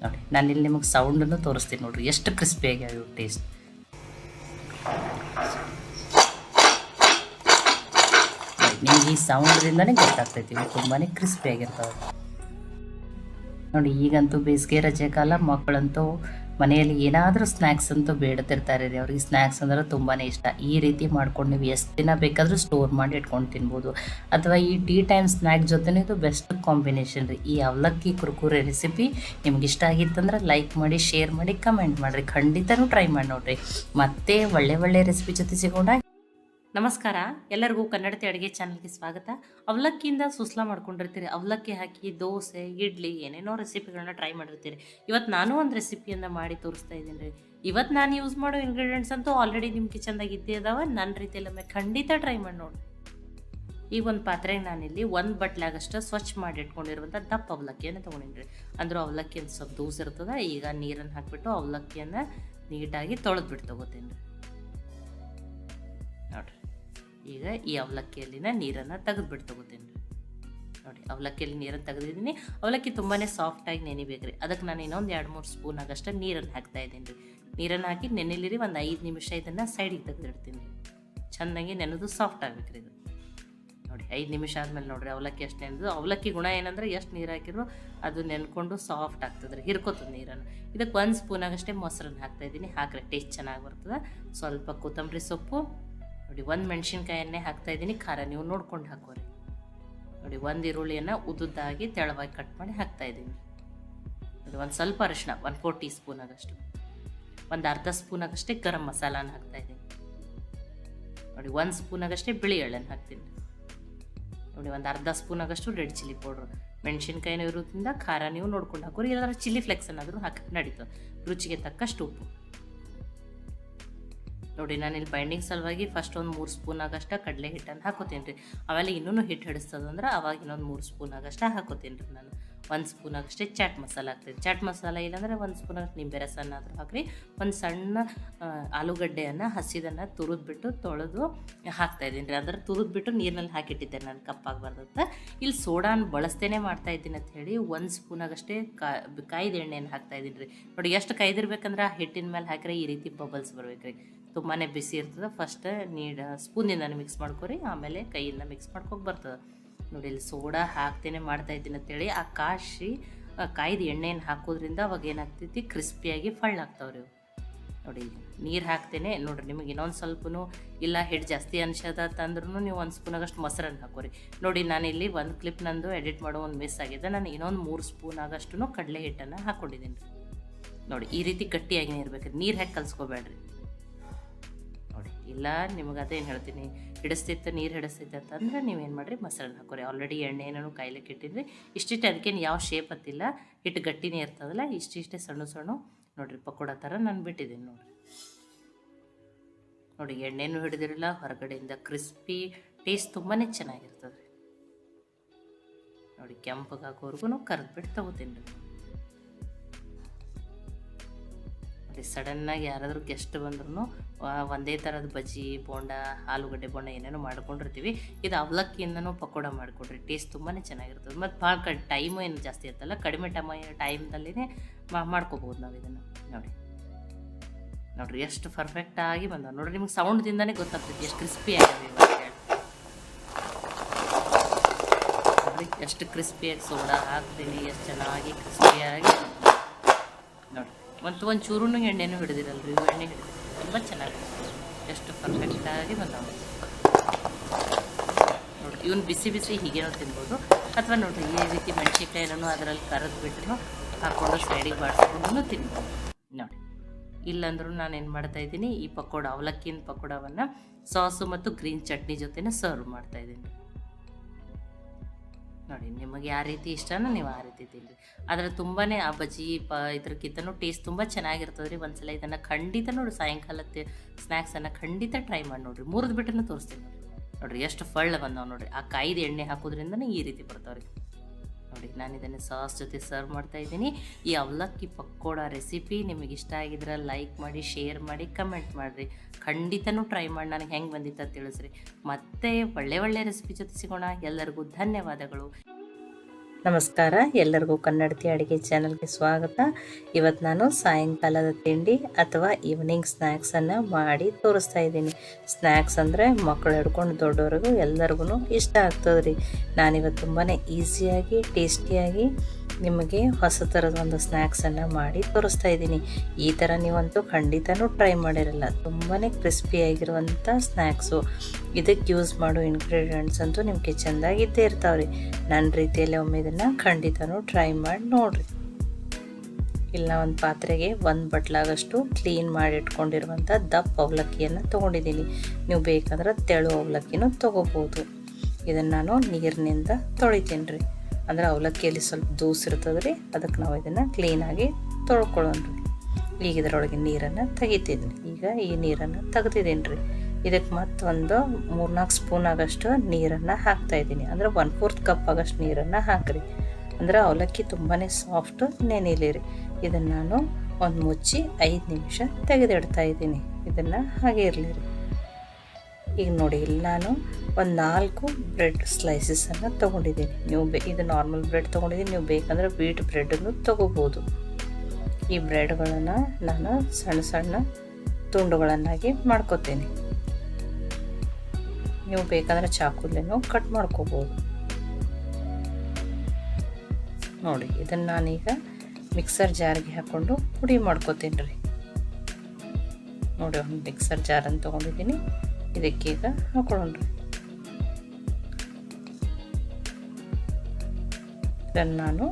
ನೋಡಿ ನಾನು ಇಲ್ಲಿ ನಿಮಗೆ ಸೌಂಡನ್ನು ತೋರಿಸ್ತೀನಿ ನೋಡಿರಿ, ಎಷ್ಟು ಕ್ರಿಸ್ಪಿಯಾಗಿ ಆಗ್ಯಾವ ಟೇಸ್ಟ್ ನಿಮ್ಗೆ ಈ ಸೌಂಡ್ರಿಂದನೇ ಗೊತ್ತಾಗ್ತೈತಿ, ಇವು ತುಂಬಾ ಕ್ರಿಸ್ಪಿಯಾಗಿರ್ತಾವೆ ನೋಡಿ, ಈಗಂತೂ ಬೇಸಿಗೆ ರಜೆ ಕಾಲ, ಮಕ್ಕಳಂತೂ ಮನೆಯಲ್ಲಿ ಏನಾದರೂ ಸ್ನ್ಯಾಕ್ಸ್ ಅಂತೂ ಬೇಡತಿರ್ತಾರೆ ರೀ ಅವ್ರಿಗೆ. ಸ್ನ್ಯಾಕ್ಸ್ ಅಂದ್ರೆ ತುಂಬಾ ಇಷ್ಟ. ಈ ರೀತಿ ಮಾಡ್ಕೊಂಡು ನೀವು ಎಷ್ಟು ದಿನ ಬೇಕಾದರೂ ಸ್ಟೋರ್ ಮಾಡಿ ಇಟ್ಕೊಂಡು ತಿನ್ಬೋದು. ಅಥವಾ ಈ ಟೀ ಟೈಮ್ ಸ್ನ್ಯಾಕ್ ಜೊತೆನೇ ಇದು ಬೆಸ್ಟ್ ಕಾಂಬಿನೇಷನ್ ರೀ. ಈ ಅವಲಕ್ಕಿ, ಕುರ್ಕುರೆ ರೆಸಿಪಿ ನಿಮ್ಗೆ ಇಷ್ಟ ಆಗಿತ್ತಂದ್ರೆ ಲೈಕ್ ಮಾಡಿ ಶೇರ್ ಮಾಡಿ ಕಮೆಂಟ್ ಮಾಡಿರಿ. ಖಂಡಿತನೂ ಟ್ರೈ ಮಾಡಿ ನೋಡ್ರಿ. ಮತ್ತೆ ಒಳ್ಳೆ ಒಳ್ಳೆ ರೆಸಿಪಿ ಜೊತೆ ಸಿಗೋಣ. ನಮಸ್ಕಾರ. ಎಲ್ಲರಿಗೂ ಕನ್ನಡತಿ ಅಡುಗೆ ಚಾನಲ್ಗೆ ಸ್ವಾಗತ. ಅವಲಕ್ಕಿಯಿಂದ ಸುಸ್ಲಾ ಮಾಡ್ಕೊಂಡಿರ್ತೀರಿ. ಅವಲಕ್ಕಿ ಹಾಕಿ, ದೋಸೆ, ಇಡ್ಲಿ, ಏನೇನೋ ರೆಸಿಪಿಗಳನ್ನ ಟ್ರೈ ಮಾಡಿರ್ತೀರಿ. ಇವತ್ತು ನಾನು ಒಂದು ರೆಸಿಪಿಯನ್ನು ಮಾಡಿ ತೋರಿಸ್ತಾ ಇದ್ದೀನಿ ರೀ. ಇವತ್ತು ನಾನು ಯೂಸ್ ಮಾಡೋ ಇಂಗ್ರೀಡಿಯೆಂಟ್ಸ್ ಅಂತೂ ಆಲ್ರೆಡಿ ನಿಮ್ಮ ಕಿಚನ್ದಾಗ ಇದ್ದೇ ಅದಾವ. ನನ್ನ ರೀತಿಯಲ್ಲೊಮ್ಮೆ ಖಂಡಿತ ಟ್ರೈ ಮಾಡಿ ನೋಡಿ. ಈಗ ಒಂದು ಪಾತ್ರೆಗೆ ನಾನಿಲ್ಲಿ ಒಂದು ಬಟ್ಲಾಗಷ್ಟು ಸ್ವಚ್ಛ ಮಾಡಿ ಇಟ್ಕೊಂಡಿರುವಂಥ ದಪ್ಪ ಅವಲಕ್ಕಿಯನ್ನು ತೊಗೊಂಡಿನಿ ಅಂದ್ರೆ ಅವಲಕ್ಕಿ ಸ್ವಲ್ಪ ದೂಸ ಇರ್ತದೆ. ಈಗ ನೀರನ್ನು ಹಾಕಿಬಿಟ್ಟು ಅವಲಕ್ಕಿಯನ್ನು ನೀಟಾಗಿ ತೊಳೆದ್ಬಿಟ್ಟು ತೊಗೋತೀನಿ ರೀ. ನೋಡ್ರಿ. ಈಗ ಈ ಅವಲಕ್ಕಿಯಲ್ಲಿನ ನೀರನ್ನು ತೆಗೆದ್ಬಿಟ್ಟು ತಗೋತೀನಿ ನೋಡಿ ಅವಲಕ್ಕಿಯಲ್ಲಿ ನೀರನ್ನು ತೆಗೆದಿದ್ದೀನಿ. ಅವಲಕ್ಕಿ ತುಂಬಾ ಸಾಫ್ಟಾಗಿ ನೆನಿಬೇಕು ರೀ ಅದಕ್ಕೆ ನಾನು ಇನ್ನೊಂದು ಎರಡು ಮೂರು ಸ್ಪೂನ್ ಆಗಷ್ಟು ನೀರನ್ನು ಹಾಕ್ತಾ ಇದ್ದೀನಿ ರೀ. ನೀರನ್ನು ಹಾಕಿ ನೆನೆಲಿರಿ, ಒಂದು ಐದು ನಿಮಿಷ ಇದನ್ನು ಸೈಡಿಗೆ ತೆಗೆದಿಡ್ತೀನಿ. ರೀ ಚೆನ್ನಾಗಿ ನೆನೆದು ಸಾಫ್ಟ್ ಆಗ್ಬೇಕು ರೀ ಇದು. ನೋಡಿ ಐದು ನಿಮಿಷ ಆದಮೇಲೆ ನೋಡಿರಿ, ಅವಲಕ್ಕಿ ಎಷ್ಟು ನೆನೆದು, ಅವಲಕ್ಕಿ ಗುಣ ಏನಂದ್ರೆ ಎಷ್ಟು ನೀರು ಹಾಕಿದ್ರು ಅದು ನೆನ್ಕೊಂಡು ಸಾಫ್ಟ್ ಆಗ್ತದೆ ರೀ, ಹಿರ್ಕೋತದೆ ನೀರನ್ನು. ಇದಕ್ಕೆ ಒಂದು ಸ್ಪೂನ್ ಆಗಷ್ಟೇ ಮೊಸರನ್ನು ಹಾಕ್ತಾ ಇದ್ದೀನಿ. ಹಾಕ್ರೆ ಟೇಸ್ಟ್ ಚೆನ್ನಾಗಿ ಬರ್ತದೆ. ಸ್ವಲ್ಪ ಕೊತ್ತಂಬರಿ ಸೊಪ್ಪು ನೋಡಿ, ಒಂದು ಮೆಣಸಿನ್ಕಾಯನ್ನೇ ಹಾಕ್ತಾ ಇದ್ದೀನಿ, ಖಾರ ನೀವು ನೋಡ್ಕೊಂಡು ಹಾಕೋರಿ. ನೋಡಿ, ಒಂದು ಈರುಳ್ಳಿಯನ್ನು ಉದ್ದುದ್ದಾಗಿ ತೆಳವಾಗಿ ಕಟ್ ಮಾಡಿ ಹಾಕ್ತಾ ಇದ್ದೀನಿ. ನೋಡಿ, ಒಂದು ಸ್ವಲ್ಪ ಅರಿಶಿನ ಒನ್ ಫೋರ್ ಟೀ ಸ್ಪೂನ್ ಆಗಷ್ಟು ಒಂದು ಅರ್ಧ ಸ್ಪೂನ್ ಆಗಷ್ಟೇ ಗರಂ ಮಸಾಲಾನ ಹಾಕ್ತಾ ಇದ್ದೀನಿ. ನೋಡಿ, ಒಂದು ಸ್ಪೂನ್ ಆಗಷ್ಟೇ ಬಿಳಿ ಎಳ್ಳನ್ನು ಹಾಕ್ತೀನಿ. ನೋಡಿ, ಒಂದು ಅರ್ಧ ಸ್ಪೂನ್ ಆಗಷ್ಟು ರೆಡ್ ಚಿಲ್ಲಿ ಪೌಡ್ರ್ ಮೆಣಸಿನ್ಕಾಯಿನೂ ಇರೋದ್ರಿಂದ ಖಾರ ನೀವು ನೋಡ್ಕೊಂಡು ಹಾಕೋರಿ. ಇಲ್ಲಾಂದ್ರೆ ಚಿಲ್ಲಿ ಫ್ಲೆಕ್ಸ್ ಏನಾದರೂ ಹಾಕಿ ನಡೀತದೆ. ರುಚಿಗೆ ತಕ್ಕಷ್ಟು ಉಪ್ಪು. ನೋಡಿ, ನಾನು ಇಲ್ಲಿ ಬೈಂಡಿಂಗ್ ಸಲುವಾಗಿ ಫಸ್ಟ್ ಒಂದು ಮೂರು ಸ್ಪೂನ್ ಆಗಷ್ಟ ಕಡಲೆ ಹಿಟ್ಟನ್ನು ಹಾಕೋತೀನಿ ರೀ ಆಮೇಲೆ ಇನ್ನೂ ಹಿಟ್ಟು ಹಿಡಿಸ್ತದಂದ್ರೆ ಅವಾಗ ಇನ್ನೊಂದು ಮೂರು ಸ್ಪೂನ್ ಆಗಷ್ಟ ಹಾಕೋತೀನಿ ರೀ ನಾನು. ಒಂದು ಸ್ಪೂನ್ ಆಗಷ್ಟೇ ಚಾಟ್ ಮಸಾಲ ಹಾಕ್ತೀನಿ. ಚಾಟ್ ಮಸಾಲ ಇಲ್ಲಾಂದರೆ ಒಂದು ಸ್ಪೂನ್ ನಿಂಬೆ ರಸನ ಆದರೂ ಹಾಕ್ರಿ. ಒಂದು ಸಣ್ಣ ಆಲೂಗಡ್ಡೆಯನ್ನು ಹಸಿದನ್ನು ತುರಿದ್ಬಿಟ್ಟು ತೊಳೆದು ಹಾಕ್ತಾ ಇದ್ದೀನಿ ರೀ ಅದರ ತುರಿದ್ಬಿಟ್ಟು ನೀರಿನಲ್ಲಿ ಹಾಕಿಟ್ಟಿದ್ದೆ ನಾನು, ಕಪ್ಪಾಗಬಾರ್ದಂತ. ಇಲ್ಲಿ ಸೋಡಾನ ಬಳಸ್ತೇನೆ ಮಾಡ್ತಾ ಇದ್ದೀನಿ ಅಂತ ಹೇಳಿ ಒಂದು ಸ್ಪೂನ್ ಆಗಷ್ಟೇ ಕಾಯ್ದ ಎಣ್ಣೆಯನ್ನು ಹಾಕ್ತಾ ಇದ್ದೀನಿ ರೀ ನೋಡಿ, ಎಷ್ಟು ಕಾಯ್ದಿರ್ಬೇಕಂದ್ರೆ ಆ ಹಿಟ್ಟಿನ ಮೇಲೆ ಹಾಕಿದ್ರೆ ಈ ರೀತಿ ಬಬಲ್ಸ್ ಬರ್ಬೇಕು ರೀ ತುಂಬಾ ಬಿಸಿ ಇರ್ತದೆ. ಫಸ್ಟ್ ನೀಡ ಸ್ಪೂನಿಂದ ಮಿಕ್ಸ್ ಮಾಡ್ಕೊರಿ, ಆಮೇಲೆ ಕೈಯಿಂದ ಮಿಕ್ಸ್ ಮಾಡ್ಕೊಕ್ ಬರ್ತದೆ. ನೋಡಿ, ಇಲ್ಲಿ ಸೋಡಾ ಹಾಕ್ತೇನೆ ಮಾಡ್ತಾ ಇದ್ದೀನಿ ಅಂತೇಳಿ, ಆ ಕಾಶಿ ಕಾಯ್ದು ಎಣ್ಣೆಯನ್ನು ಹಾಕೋದ್ರಿಂದ ಅವಾಗ ಏನಾಗ್ತೈತಿ? ಕ್ರಿಸ್ಪಿಯಾಗಿ ಫಳ್ಳಾಗ್ತಾವ್ರಿ ಇವು ನೋಡಿ, ನೀರು ಹಾಕ್ತೇನೆ. ನೋಡ್ರಿ, ನಿಮಗೆ ಇನ್ನೊಂದು ಸ್ವಲ್ಪನೂ ಇಲ್ಲ ಹಿಟ್ಟು ಜಾಸ್ತಿ ಅನ್ಸದ ತಂದ್ರೂ ನೀವು ಒಂದು ಸ್ಪೂನಾಗಷ್ಟು ಮೊಸರನ್ನು ಹಾಕೋರಿ. ನೋಡಿ ನಾನು ಇಲ್ಲಿ ಒಂದು ಕ್ಲಿಪ್ ನಂದು ಎಡಿಟ್ ಮಾಡೋ ಒಂದು ಮಿಸ್ ಆಗಿದೆ. ನಾನು ಇನ್ನೊಂದು ಮೂರು ಸ್ಪೂನ್ ಆಗಷ್ಟು ಕಡಲೆ ಹಿಟ್ಟನ್ನು ಹಾಕ್ಕೊಂಡಿದ್ದೀನಿ ನೋಡಿ, ಈ ರೀತಿ ಗಟ್ಟಿಯಾಗಿ ಇರ್ಬೇಕು ನೀರು ಹಾಕಿ ಕಲ್ಸ್ಕೊಬೇಡ್ರಿ. ಇಲ್ಲ, ನಿಮಗೆ ಅದೇನು ಹೇಳ್ತೀನಿ, ಹಿಡಿಸ್ತಿತ್ತು, ನೀರು ಹಿಡಿಸ್ತಿತ್ತು ಅಂತಂದ್ರೆ ನೀವೇನು ಮಾಡಿರಿ, ಮೊಸರನ್ನ ಹಾಕೋರಿ. ಆಲ್ರೆಡಿ ಎಣ್ಣೆ ಏನೇನು ಕಾಯ್ಲಿಕ್ಕೆ ಇಟ್ಟಿದ್ರಿ ಇಷ್ಟಿಷ್ಟು ಅದಕ್ಕೇನು ಯಾವ ಶೇಪ್ ಹತ್ತಿಲ್ಲ ಹಿಟ್ಟು ಗಟ್ಟಿನೇ ಇರ್ತದಲ್ಲ, ಇಷ್ಟಿಷ್ಟೇ ಸಣ್ಣ ಸಣ್ಣ. ನೋಡಿರಿ, ಪಕೋಡ ಥರ ನಾನು ಬಿಟ್ಟಿದ್ದೀನಿ ನೋಡಿ ನೋಡಿ, ಎಣ್ಣೆನೂ ಹಿಡಿದಿರಲ್ಲ, ಹೊರಗಡೆಯಿಂದ ಕ್ರಿಸ್ಪಿ ಟೇಸ್ಟ್ ತುಂಬಾ ಚೆನ್ನಾಗಿರ್ತದೆ. ನೋಡಿ ಕರ್ದು ಕರೆದ್ಬಿಟ್ಟು ತಗೋತೀನಿ. ರೀ ನೋಡಿ ಸಡನ್ನಾಗಿ ಯಾರಾದರೂ ಗೆಸ್ಟ್ ಬಂದ್ರೂ ಒಂದೇ ಥರದ ಬಜ್ಜಿ, ಬೋಂಡ, ಆಲೂಗಡ್ಡೆ ಬೋಂಡ ಏನೇನೋ ಮಾಡ್ಕೊಂಡಿರ್ತೀವಿ. ಇದು ಅವಲಕ್ಕಿಯಿಂದನೂ ಪಕೋಡ ಮಾಡಿಕೊಡ್ರಿ. ಟೇಸ್ಟ್ ತುಂಬಾ ಚೆನ್ನಾಗಿರ್ತದೆ. ಮತ್ತು ಭಾಳ ಕ, ಟೈಮು ಏನು ಜಾಸ್ತಿ ಇರ್ತಲ್ಲ, ಕಡಿಮೆ ಟೈಮ್, ಟೈಮ್ದಲ್ಲಿನೇ ಮಾಡ್ಕೋಬೋದು ನಾವು ಇದನ್ನು. ನೋಡಿ. ನೋಡ್ರಿ, ಎಷ್ಟು ಪರ್ಫೆಕ್ಟಾಗಿ ಬಂದವ. ನೋಡ್ರಿ, ನಿಮ್ಗೆ ಸೌಂಡ್ದಿಂದನೇ ಗೊತ್ತಾಗ್ತೈತಿ ಎಷ್ಟು ಕ್ರಿಸ್ಪಿ ಆಗಿದೆ ಎಷ್ಟು ಕ್ರಿಸ್ಪಿಯಾಗಿ ಸೋಡಾ ಹಾಕ್ತೀನಿ ಎಷ್ಟು ಚೆನ್ನಾಗಿ ಕ್ರಿಸ್ಪಿಯಾಗಿ ಮತ್ತು ಒಂದು ಚೂರು ಎಣ್ಣೆನೂ ಹಿಡಿದಿರಲ್ರಿ ಇದು ಎಣ್ಣೆ ಹಿಡಿದಿರಿ ತುಂಬ ಚೆನ್ನಾಗಿದೆ ಎಷ್ಟು ಪರ್ಫೆಕ್ಟಾಗಿ ಬಂದವು. ನೋಡಿ ಇವನು ಬಿಸಿ ಬಿಸಿ ಹೀಗೇನೋ ತಿನ್ಬೋದು. ಅಥವಾ ನೋಡಿರಿ, ಈ ರೀತಿ ಮೆಣಸಿನ್ಕಾಯಿನೂ ಅದರಲ್ಲಿ ಕರೆದು ಬಿಟ್ಟು ಹಾಕ್ಕೊಂಡು ಸೈಡಿಗೆ ಬಾಡಿಸ್ಕೊಂಡು ತಿನ್ಬೋದು. ನೋಡಿ ಇಲ್ಲಾಂದ್ರೂ ನಾನು ಏನು ಮಾಡ್ತಾ ಇದ್ದೀನಿ, ಈ ಪಕೋಡ ಅವಲಕ್ಕಿನ ಪಕೋಡವನ್ನು ಸಾಸು ಮತ್ತು ಗ್ರೀನ್ ಚಟ್ನಿ ಜೊತೆನೇ ಸರ್ವ್ ಮಾಡ್ತಾ ಇದ್ದೀನಿ. ನೋಡಿ, ನಿಮಗೆ ಯಾವ ರೀತಿ ಇಷ್ಟನೋ ನೀವು ಆ ರೀತಿ ತಿನ್ನಿರಿ ಆದರೆ ತುಂಬಾ ಆ ಬಜ್ಜಿ, ಪ, ಇದ್ರಕ್ಕಿಂತನೂ ಟೇಸ್ಟ್ ತುಂಬ ಚೆನ್ನಾಗಿರ್ತದ್ರಿ. ಒಂದ್ಸಲ ಇದನ್ನು ಖಂಡಿತ ನೋಡಿ ಸಾಯಂಕಾಲಕ್ಕೆ ಸ್ನ್ಯಾಕ್ಸನ್ನು ಖಂಡಿತ ಟ್ರೈ ಮಾಡಿ ನೋಡಿರಿ. ಮುರಿದು ಬಿಟ್ಟನ್ನು ತೋರಿಸ್ತೀನಿ ನೋಡಿರಿ. ಎಷ್ಟು ಫಳ್ಳ ಬಂದವು ನೋಡಿರಿ. ಆ ಕಾಯ್ದು ಎಣ್ಣೆ ಹಾಕೋದ್ರಿಂದನೇ ಈ ರೀತಿ ಬರ್ತಾವ್ರಿ. ನೋಡಿ ನಾನು ಇದನ್ನು ಸಾಸ್ ಜೊತೆ ಸರ್ವ್ ಮಾಡ್ತಾ ಇದ್ದೀನಿ. ಈ ಅವಲಕ್ಕಿ ಪಕ್ಕೋಡ ರೆಸಿಪಿ ನಿಮಗೆ ಇಷ್ಟ ಆಗಿದ್ರೆ ಲೈಕ್ ಮಾಡಿ ಶೇರ್ ಮಾಡಿ ಕಮೆಂಟ್ ಮಾಡಿರಿ. ಖಂಡಿತನೂ ಟ್ರೈ ಮಾಡಿ, ನನಗೆ ಹೆಂಗೆ ಬಂದಿತ್ತು ತಿಳಿಸ್ರಿ. ಮತ್ತೆ ಒಳ್ಳೆ ಒಳ್ಳೆ ರೆಸಿಪಿ ಜೊತೆ ಸಿಗೋಣ. ಎಲ್ಲರಿಗೂ ಧನ್ಯವಾದಗಳು. ನಮಸ್ಕಾರ. ಎಲ್ಲರಿಗೂ ಕನ್ನಡತಿ ಅಡುಗೆ ಚಾನಲ್ಗೆ ಸ್ವಾಗತ. ಇವತ್ತು ನಾನು ಸಾಯಂಕಾಲದ ತಿಂಡಿ ಅಥವಾ ಈವ್ನಿಂಗ್ ಸ್ನ್ಯಾಕ್ಸನ್ನು ಮಾಡಿ ತೋರಿಸ್ತಾ ಇದ್ದೀನಿ. ಸ್ನ್ಯಾಕ್ಸ್ ಅಂದರೆ ಮಕ್ಕಳು ಹಿಡ್ಕೊಂಡು ದೊಡ್ಡವ್ರಿಗೂ ಎಲ್ಲರಿಗೂ ಇಷ್ಟ ಆಗ್ತದೆ ರೀ ನಾನಿವತ್ತು ತುಂಬಾ ಈಸಿಯಾಗಿ ಟೇಸ್ಟಿಯಾಗಿ ನಿಮಗೆ ಹೊಸ ಥರದ ಒಂದು ಸ್ನ್ಯಾಕ್ಸನ್ನು ಮಾಡಿ ತೋರಿಸ್ತಾ ಇದ್ದೀನಿ. ಈ ಥರ ನೀವಂತೂ ಖಂಡಿತನೂ ಟ್ರೈ ಮಾಡಿರಲ್ಲ. ತುಂಬಾ ಕ್ರಿಸ್ಪಿಯಾಗಿರುವಂಥ ಸ್ನ್ಯಾಕ್ಸು ಇದಕ್ಕೆ ಯೂಸ್ ಮಾಡೋ ಇನ್ಗ್ರೀಡಿಯೆಂಟ್ಸ್ ಅಂತೂ ನಿಮ್ಮ ಕಿಚನ್ದಾಗ ಇದ್ದೇ ಇರ್ತಾವ್ರಿ. ನನ್ನ ರೀತಿಯಲ್ಲಿ ಒಮ್ಮೆ ಇದನ್ನು ಖಂಡಿತನೂ ಟ್ರೈ ಮಾಡಿ ನೋಡಿರಿ. ಇಲ್ಲ ಒಂದು ಪಾತ್ರೆಗೆ ಒಂದು ಬಟ್ಲಾಗಷ್ಟು ಕ್ಲೀನ್ ಮಾಡಿ ಇಟ್ಕೊಂಡಿರುವಂಥ ದಪ್ಪ ಅವಲಕ್ಕಿಯನ್ನು ತೊಗೊಂಡಿದ್ದೀನಿ. ನೀವು ಬೇಕಂದ್ರೆ ತೆಳು ಅವಲಕ್ಕಿನೂ ತೊಗೋಬೋದು. ಇದನ್ನು ನಾನು ನೀರಿನಿಂದ ತೊಳಿತೀನಿ ರೀ ಅಂದ್ರೆ ಅವಲಕ್ಕಿಯಲ್ಲಿ ಸ್ವಲ್ಪ ದೂಸ್ ಇರ್ತದೆ ರೀ, ಅದಕ್ಕೆ ನಾವು ಇದನ್ನು ಕ್ಲೀನಾಗಿ ತೊಳ್ಕೊಳ್ಳೋಣ ರೀ ಈಗ ಇದರೊಳಗೆ ನೀರನ್ನು ತೆಗಿತಿದ್ದೀನಿ ಈಗ ಈ ನೀರನ್ನು ತೆಗ್ದಿದ್ದೀನಿ ರೀ. ಇದಕ್ಕೆ ಮತ್ತೊಂದು ಮೂರ್ನಾಲ್ಕು ಸ್ಪೂನ್ ಆಗಷ್ಟು ನೀರನ್ನು ಹಾಕ್ತಾಯಿದ್ದೀನಿ ಅಂದರೆ ಒನ್ ಫೋರ್ತ್ ಕಪ್ ಆಗಷ್ಟು ನೀರನ್ನು ಹಾಕಿರಿ. ಅಂದರೆ ಅವಲಕ್ಕಿ ತುಂಬಾ ಸಾಫ್ಟ್ ನೆನಿಲಿ ರೀ. ಇದನ್ನು ನಾನು ಒಂದು ಮುಚ್ಚಿ ಐದು ನಿಮಿಷ ತೆಗೆದಿಡ್ತಾ ಇದ್ದೀನಿ. ಇದನ್ನು ಹಾಗೆ ಇರಲಿ ರೀ. ಈಗ ನೋಡಿ, ಇಲ್ಲಿ ನಾನು ಒಂದು ನಾಲ್ಕು ಬ್ರೆಡ್ ಸ್ಲೈಸಸನ್ನು ತೊಗೊಂಡಿದ್ದೀನಿ. ನೀವು ಬೇ ಇದು ನಾರ್ಮಲ್ ಬ್ರೆಡ್ ತೊಗೊಂಡಿದ್ದೀನಿ. ನೀವು ಬೇಕಂದ್ರೆ ವೀಟ್ ಬ್ರೆಡನ್ನು ತೊಗೋಬೋದು. ಈ ಬ್ರೆಡ್ಗಳನ್ನು ನಾನು ಸಣ್ಣ ಸಣ್ಣ ತುಂಡುಗಳನ್ನಾಗಿ ಮಾಡ್ಕೋತೀನಿ. ನೀವು ಬೇಕಂದ್ರೆ ಚಾಕುಲೇನು ಕಟ್ ಮಾಡ್ಕೋಬೋದು. ನೋಡಿ, ಇದನ್ನು ನಾನೀಗ ಮಿಕ್ಸರ್ ಜಾರ್ಗೆ ಹಾಕ್ಕೊಂಡು ಪುಡಿ ಮಾಡ್ಕೋತೀನಿ ರೀ. ನೋಡಿ, ಒಂದು ಮಿಕ್ಸರ್ ಜಾರನ್ನು ತೊಗೊಂಡಿದ್ದೀನಿ. ಇದಕ್ಕೀಗ ಹಾಕೊಳ್ಳೋಣ. ಇದನ್ನು ನಾನು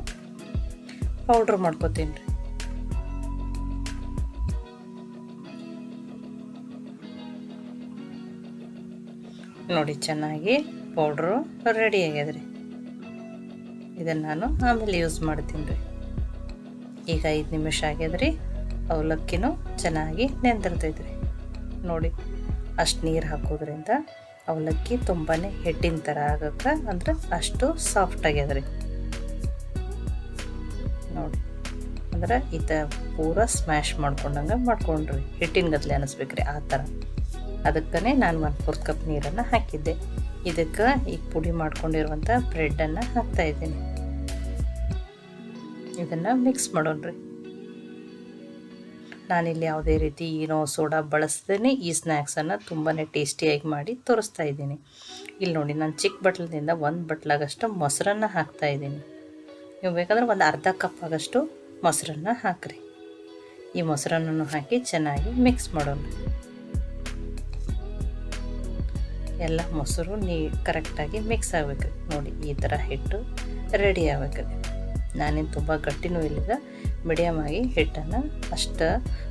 ಪೌಡ್ರ್ ಮಾಡ್ಕೋತೀನಿ ರೀ. ನೋಡಿ, ಚೆನ್ನಾಗಿ ಪೌಡ್ರು ರೆಡಿ ಆಗ್ಯದ ರೀ. ಇದನ್ನು ನಾನು ಆಮೇಲೆ ಯೂಸ್ ಮಾಡ್ತೀನಿ ರೀ. ಈಗ ಐದು ನಿಮಿಷ ಆಗ್ಯದ್ರಿ ಅವಲಕ್ಕಿನೂ ಚೆನ್ನಾಗಿ ನೆಂದಿರ್ತೈತೆ ರೀ. ನೋಡಿ. ಅಷ್ಟು ನೀರು ಹಾಕೋದ್ರಿಂದ ಅವಲಕ್ಕಿ ತುಂಬಾ ಹಿಟ್ಟಿನ ಥರ ಆಗಕ್ಕೆ ಅಂದ್ರೆ ಅಷ್ಟು ಸಾಫ್ಟ್ ಆಗ್ಯದ್ರಿ. ನೋಡಿ, ಅಂದ್ರೆ ಇದು ಪೂರ ಸ್ಮ್ಯಾಶ್ ಮಾಡ್ಕೊಂಡಂಗೆ ಮಾಡ್ಕೊಂಡ್ರಿ. ಹಿಟ್ಟಿನ ಗದ್ಲೆ ಅನ್ನಿಸ್ಬೇಕ್ರಿ ಆ ಥರ ಅದಕ್ಕೇ ನಾನು ಒಂದು ಫೋರ್ತ್ ಕಪ್ ನೀರನ್ನು ಹಾಕಿದ್ದೆ. ಇದಕ್ಕೆ ಈಗ ಪುಡಿ ಮಾಡ್ಕೊಂಡಿರುವಂಥ ಬ್ರೆಡ್ಡನ್ನು ಹಾಕ್ತಾ ಇದ್ದೀನಿ. ಇದನ್ನು ಮಿಕ್ಸ್ ಮಾಡೋಣ್ರಿ. ನಾನಿಲ್ಲಿ ಯಾವುದೇ ರೀತಿ ಏನೋ ಸೋಡಾ ಬಳಸ್ದೇ ಈ ಸ್ನ್ಯಾಕ್ಸನ್ನು ತುಂಬಾ ಟೇಸ್ಟಿಯಾಗಿ ಮಾಡಿ ತೋರಿಸ್ತಾ ಇದ್ದೀನಿ. ಇಲ್ಲಿ ನೋಡಿ, ನಾನು ಚಿಕ್ಕ ಬಟ್ಲದಿಂದ ಒಂದು ಬಟ್ಲಾಗಷ್ಟು ಮೊಸರನ್ನು ಹಾಕ್ತಾ ಇದ್ದೀನಿ. ನೀವು ಬೇಕಾದ್ರೆ ಒಂದು ಅರ್ಧ ಕಪ್ ಆಗಷ್ಟು ಮೊಸರನ್ನು ಹಾಕ್ರಿ. ಈ ಮೊಸರನ್ನು ಹಾಕಿ ಚೆನ್ನಾಗಿ ಮಿಕ್ಸ್ ಮಾಡೋಣ. ಎಲ್ಲ ಮೊಸರು ನೀ ಕರೆಕ್ಟಾಗಿ ಮಿಕ್ಸ್ ಆಗಬೇಕು ನೋಡಿ, ಈ ಥರ ಹಿಟ್ಟು ರೆಡಿ ಆಗಬೇಕು ನಾನೇನು ತುಂಬ ಗಟ್ಟಿನೂ ಇಲ್ಲಿಗ ಮೀಡಿಯಮ್ ಆಗಿ ಹಿಟ್ಟನ್ನು ಅಷ್ಟು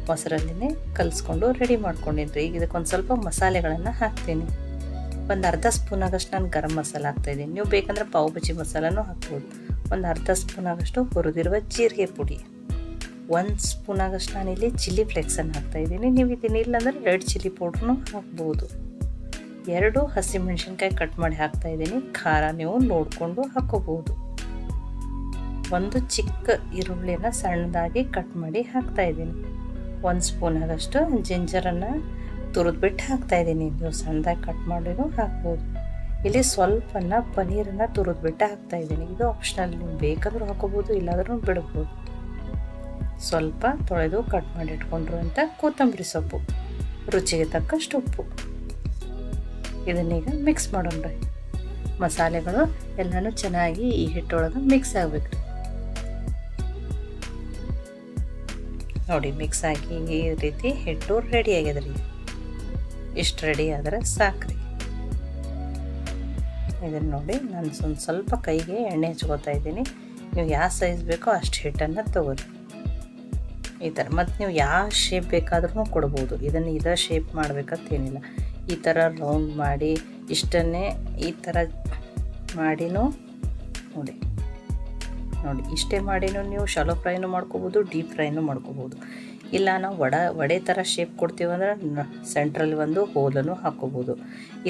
ಮೊಸರಲ್ಲಿನೇ ಕಲಿಸ್ಕೊಂಡು ರೆಡಿ ಮಾಡ್ಕೊಂಡಿದ್ರಿ ಈಗ ಇದಕ್ಕೊಂದು ಸ್ವಲ್ಪ ಮಸಾಲೆಗಳನ್ನು ಹಾಕ್ತೀನಿ. ಒಂದು ಅರ್ಧ ಸ್ಪೂನ್ ಆಗಷ್ಟು ನಾನು ಗರಂ ಮಸಾಲೆ ಹಾಕ್ತಾಯಿದ್ದೀನಿ. ನೀವು ಬೇಕಂದ್ರೆ ಪಾವ್ ಬಜ್ಜಿ ಮಸಾಲನೂ ಹಾಕ್ಬೋದು. ಒಂದು ಅರ್ಧ ಸ್ಪೂನ್ ಆಗಷ್ಟು ಹುರಿದಿರುವ ಜೀರಿಗೆ ಪುಡಿ. ಒಂದು ಸ್ಪೂನ್ ಆಗಷ್ಟು ಇಲ್ಲಿ ಚಿಲ್ಲಿ ಫ್ಲೆಕ್ಸನ್ನು ಹಾಕ್ತಾಯಿದ್ದೀನಿ. ನೀವು ಇದನ್ನ ರೆಡ್ ಚಿಲ್ಲಿ ಪೌಡ್ರೂ ಹಾಕ್ಬೋದು. ಎರಡು ಹಸಿಮೆಣ್ಸಿನ್ಕಾಯಿ ಕಟ್ ಮಾಡಿ ಹಾಕ್ತಾಯಿದ್ದೀನಿ. ಖಾರ ನೀವು ನೋಡಿಕೊಂಡು ಹಾಕೋಬೋದು. ಒಂದು ಚಿಕ್ಕ ಈರುಳ್ಳಿನ ಸಣ್ಣದಾಗಿ ಕಟ್ ಮಾಡಿ ಹಾಕ್ತಾ ಇದ್ದೀನಿ. ಒಂದು ಸ್ಪೂನ್ ಆದಷ್ಟು ಜಿಂಜರನ್ನು ತುರಿದ್ಬಿಟ್ಟು ಹಾಕ್ತಾ ಇದ್ದೀನಿ. ನೀವು ಸಣ್ಣದಾಗಿ ಕಟ್ ಮಾಡಿನೂ ಹಾಕ್ಬೋದು. ಇಲ್ಲಿ ಸ್ವಲ್ಪನ ಪನೀರನ್ನು ತುರಿದ್ಬಿಟ್ಟು ಹಾಕ್ತಾ ಇದ್ದೀನಿ. ಇದು ಆಪ್ಷನಲ್ ನೀವು ಬೇಕಾದರೂ ಹಾಕೋಬೋದು ಇಲ್ಲಾದರೂ ಬಿಡ್ಬೋದು. ಸ್ವಲ್ಪ ತೊಳೆದು ಕಟ್ ಮಾಡಿ ಇಟ್ಕೊಂಡ್ರು ಅಂತ ಕೊತ್ತಂಬರಿ ಸೊಪ್ಪು. ರುಚಿಗೆ ತಕ್ಕಷ್ಟು ಉಪ್ಪು. ಇದನ್ನೀಗ ಮಿಕ್ಸ್ ಮಾಡೋಣ್ರಿ ಮಸಾಲೆಗಳು ಎಲ್ಲನೂ ಚೆನ್ನಾಗಿ ಈ ಹಿಟ್ಟೊಳಗೆ ಮಿಕ್ಸ್ ಆಗ್ಬೇಕು. ನೋಡಿ ಮಿಕ್ಸ್ ಹಾಕಿ ಈ ರೀತಿ ಹಿಟ್ಟು ರೆಡಿ ಆಗ್ಯದ ರೀ ಇಷ್ಟು ರೆಡಿ ಆದರೆ ಸಾಕ್ರಿ. ಇದನ್ನು ನೋಡಿ, ನಾನು ಒಂದು ಸ್ವಲ್ಪ ಕೈಗೆ ಎಣ್ಣೆ ಹಚ್ಕೋತಾ ಇದ್ದೀನಿ. ನೀವು ಯಾವ ಸೈಜ್ ಬೇಕೋ ಅಷ್ಟು ಹಿಟ್ಟನ್ನು ತಗೋರಿ. ಈ ಥರ ಮತ್ತು ನೀವು ಯಾವ ಶೇಪ್ ಬೇಕಾದ್ರೂ ಕೊಡ್ಬೋದು. ಇದನ್ನು ಇದೇ ಶೇಪ್ ಮಾಡ್ಬೇಕಂತೇನಿಲ್ಲ ಈ ಥರ ರೌಂಡ್ ಮಾಡಿ, ಇಷ್ಟನ್ನೇ ಈ ಥರ ಮಾಡಿನೂ ನೋಡಿ. ನೋಡಿ, ಇಷ್ಟೇ ಮಾಡಿನೂ ನೀವು ಶಾಲೋ ಫ್ರೈನೂ ಮಾಡ್ಕೋಬೋದು ಡೀಪ್ ಫ್ರೈನೂ ಮಾಡ್ಕೋಬೋದು. ಇಲ್ಲ ನಾವು ವಡ, ವಡೆ ಥರ ಶೇಪ್ ಕೊಡ್ತೀವಂದ್ರೆ ಸೆಂಟ್ರಲ್ಲಿ ಒಂದು ಹೋಲನ್ನು ಹಾಕೋಬೋದು.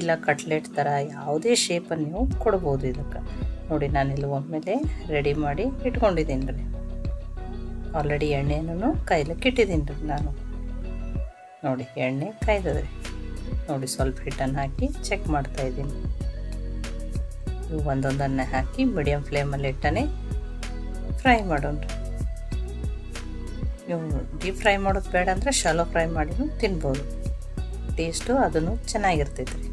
ಇಲ್ಲ ಕಟ್ಲೆಟ್ ಥರ ಯಾವುದೇ ಶೇಪನ್ನು ನೀವು ಕೊಡ್ಬೋದು ಇದಕ್ಕೆ. ನೋಡಿ, ನಾನಿಲ್ಲಿ ಒಮ್ಮೆಲೆ ರೆಡಿ ಮಾಡಿ ಇಟ್ಕೊಂಡಿದ್ದೀನಿ ರೀ. ಆಲ್ರೆಡಿ ಎಣ್ಣೆನೂ ಕಾಯ್ಲಿಕ್ಕೆ ಇಟ್ಟಿದ್ದೀನಿ ರೀ ನಾನು. ನೋಡಿ, ಎಣ್ಣೆ ಕಾಯ್ದದ್ರಿ ನೋಡಿ, ಸ್ವಲ್ಪ ಹಿಟ್ಟನ್ನು ಹಾಕಿ ಚೆಕ್ ಮಾಡ್ತಾಯಿದ್ದೀನಿ ಒಂದೊಂದನ್ನೇ ಹಾಕಿ ಮೀಡಿಯಮ್ ಫ್ಲೇಮಲ್ಲಿ ಇಟ್ಟನೆ ಫ್ರೈ ಮಾಡೋಣ. ನೀವು ಡೀಪ್ ಫ್ರೈ ಮಾಡೋದು ಬೇಡ ಅಂದರೆ ಶಾಲೋ ಫ್ರೈ ಮಾಡಿನೂ ತಿನ್ಬೋದು. ಟೇಸ್ಟು ಅದನ್ನು ಚೆನ್ನಾಗಿರ್ತೈತೆ. ರೀ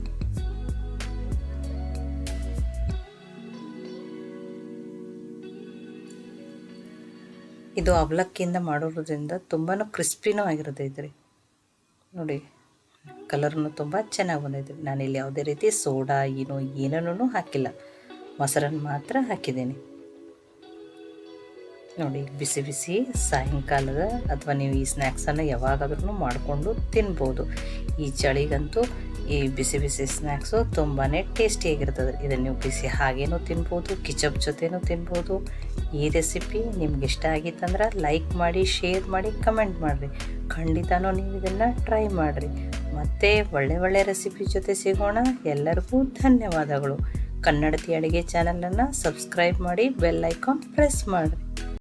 ಇದು ಅವಲಕ್ಕಿಯಿಂದ ಮಾಡೋದ್ರಿಂದ ತುಂಬಾ ಕ್ರಿಸ್ಪಿನೂ ಆಗಿರ್ತೈತೆ ರೀ ನೋಡಿ ಕಲರ್ನು ತುಂಬ ಚೆನ್ನಾಗಿ ಬಂದೈತೆ. ನಾನಿಲ್ಲಿ ಯಾವುದೇ ರೀತಿ ಸೋಡಾ ಏನೋ ಏನನ್ನೂ ಹಾಕಿಲ್ಲ. ಮೊಸರನ್ನು ಮಾತ್ರ ಹಾಕಿದ್ದೀನಿ. ನೋಡಿ, ಬಿಸಿ ಬಿಸಿ ಸಾಯಂಕಾಲದ ಅಥವಾ ನೀವು ಈ ಸ್ನ್ಯಾಕ್ಸನ್ನು ಯಾವಾಗಾದ್ರೂ ಮಾಡಿಕೊಂಡು ತಿನ್ಬೋದು. ಈ ಚಳಿಗಂತೂ ಈ ಬಿಸಿ ಬಿಸಿ ಸ್ನ್ಯಾಕ್ಸು ತುಂಬಾ ಟೇಸ್ಟಿಯಾಗಿರ್ತದೆ ಇದನ್ನು ನೀವು ಬಿಸಿ ಹಾಗೇನೂ ತಿನ್ಬೋದು, ಕಿಚಪ್ ಜೊತೆನೂ ತಿನ್ಬೋದು. ಈ ರೆಸಿಪಿ ನಿಮ್ಗೆ ಇಷ್ಟ ಆಗಿತ್ತಂದ್ರೆ ಲೈಕ್ ಮಾಡಿ, ಶೇರ್ ಮಾಡಿ, ಕಮೆಂಟ್ ಮಾಡಿರಿ. ಖಂಡಿತನೂ ನೀವು ಇದನ್ನು ಟ್ರೈ ಮಾಡಿರಿ. ಮತ್ತೆ ಒಳ್ಳೆ ಒಳ್ಳೆ ರೆಸಿಪಿ ಜೊತೆ ಸಿಗೋಣ. ಎಲ್ಲರಿಗೂ ಧನ್ಯವಾದಗಳು. ಕನ್ನಡತಿ ಅಡುಗೆ ಚಾನಲನ್ನು ಸಬ್ಸ್ಕ್ರೈಬ್ ಮಾಡಿ ಬೆಲ್ ಐಕಾನ್ ಪ್ರೆಸ್ ಮಾಡಿರಿ.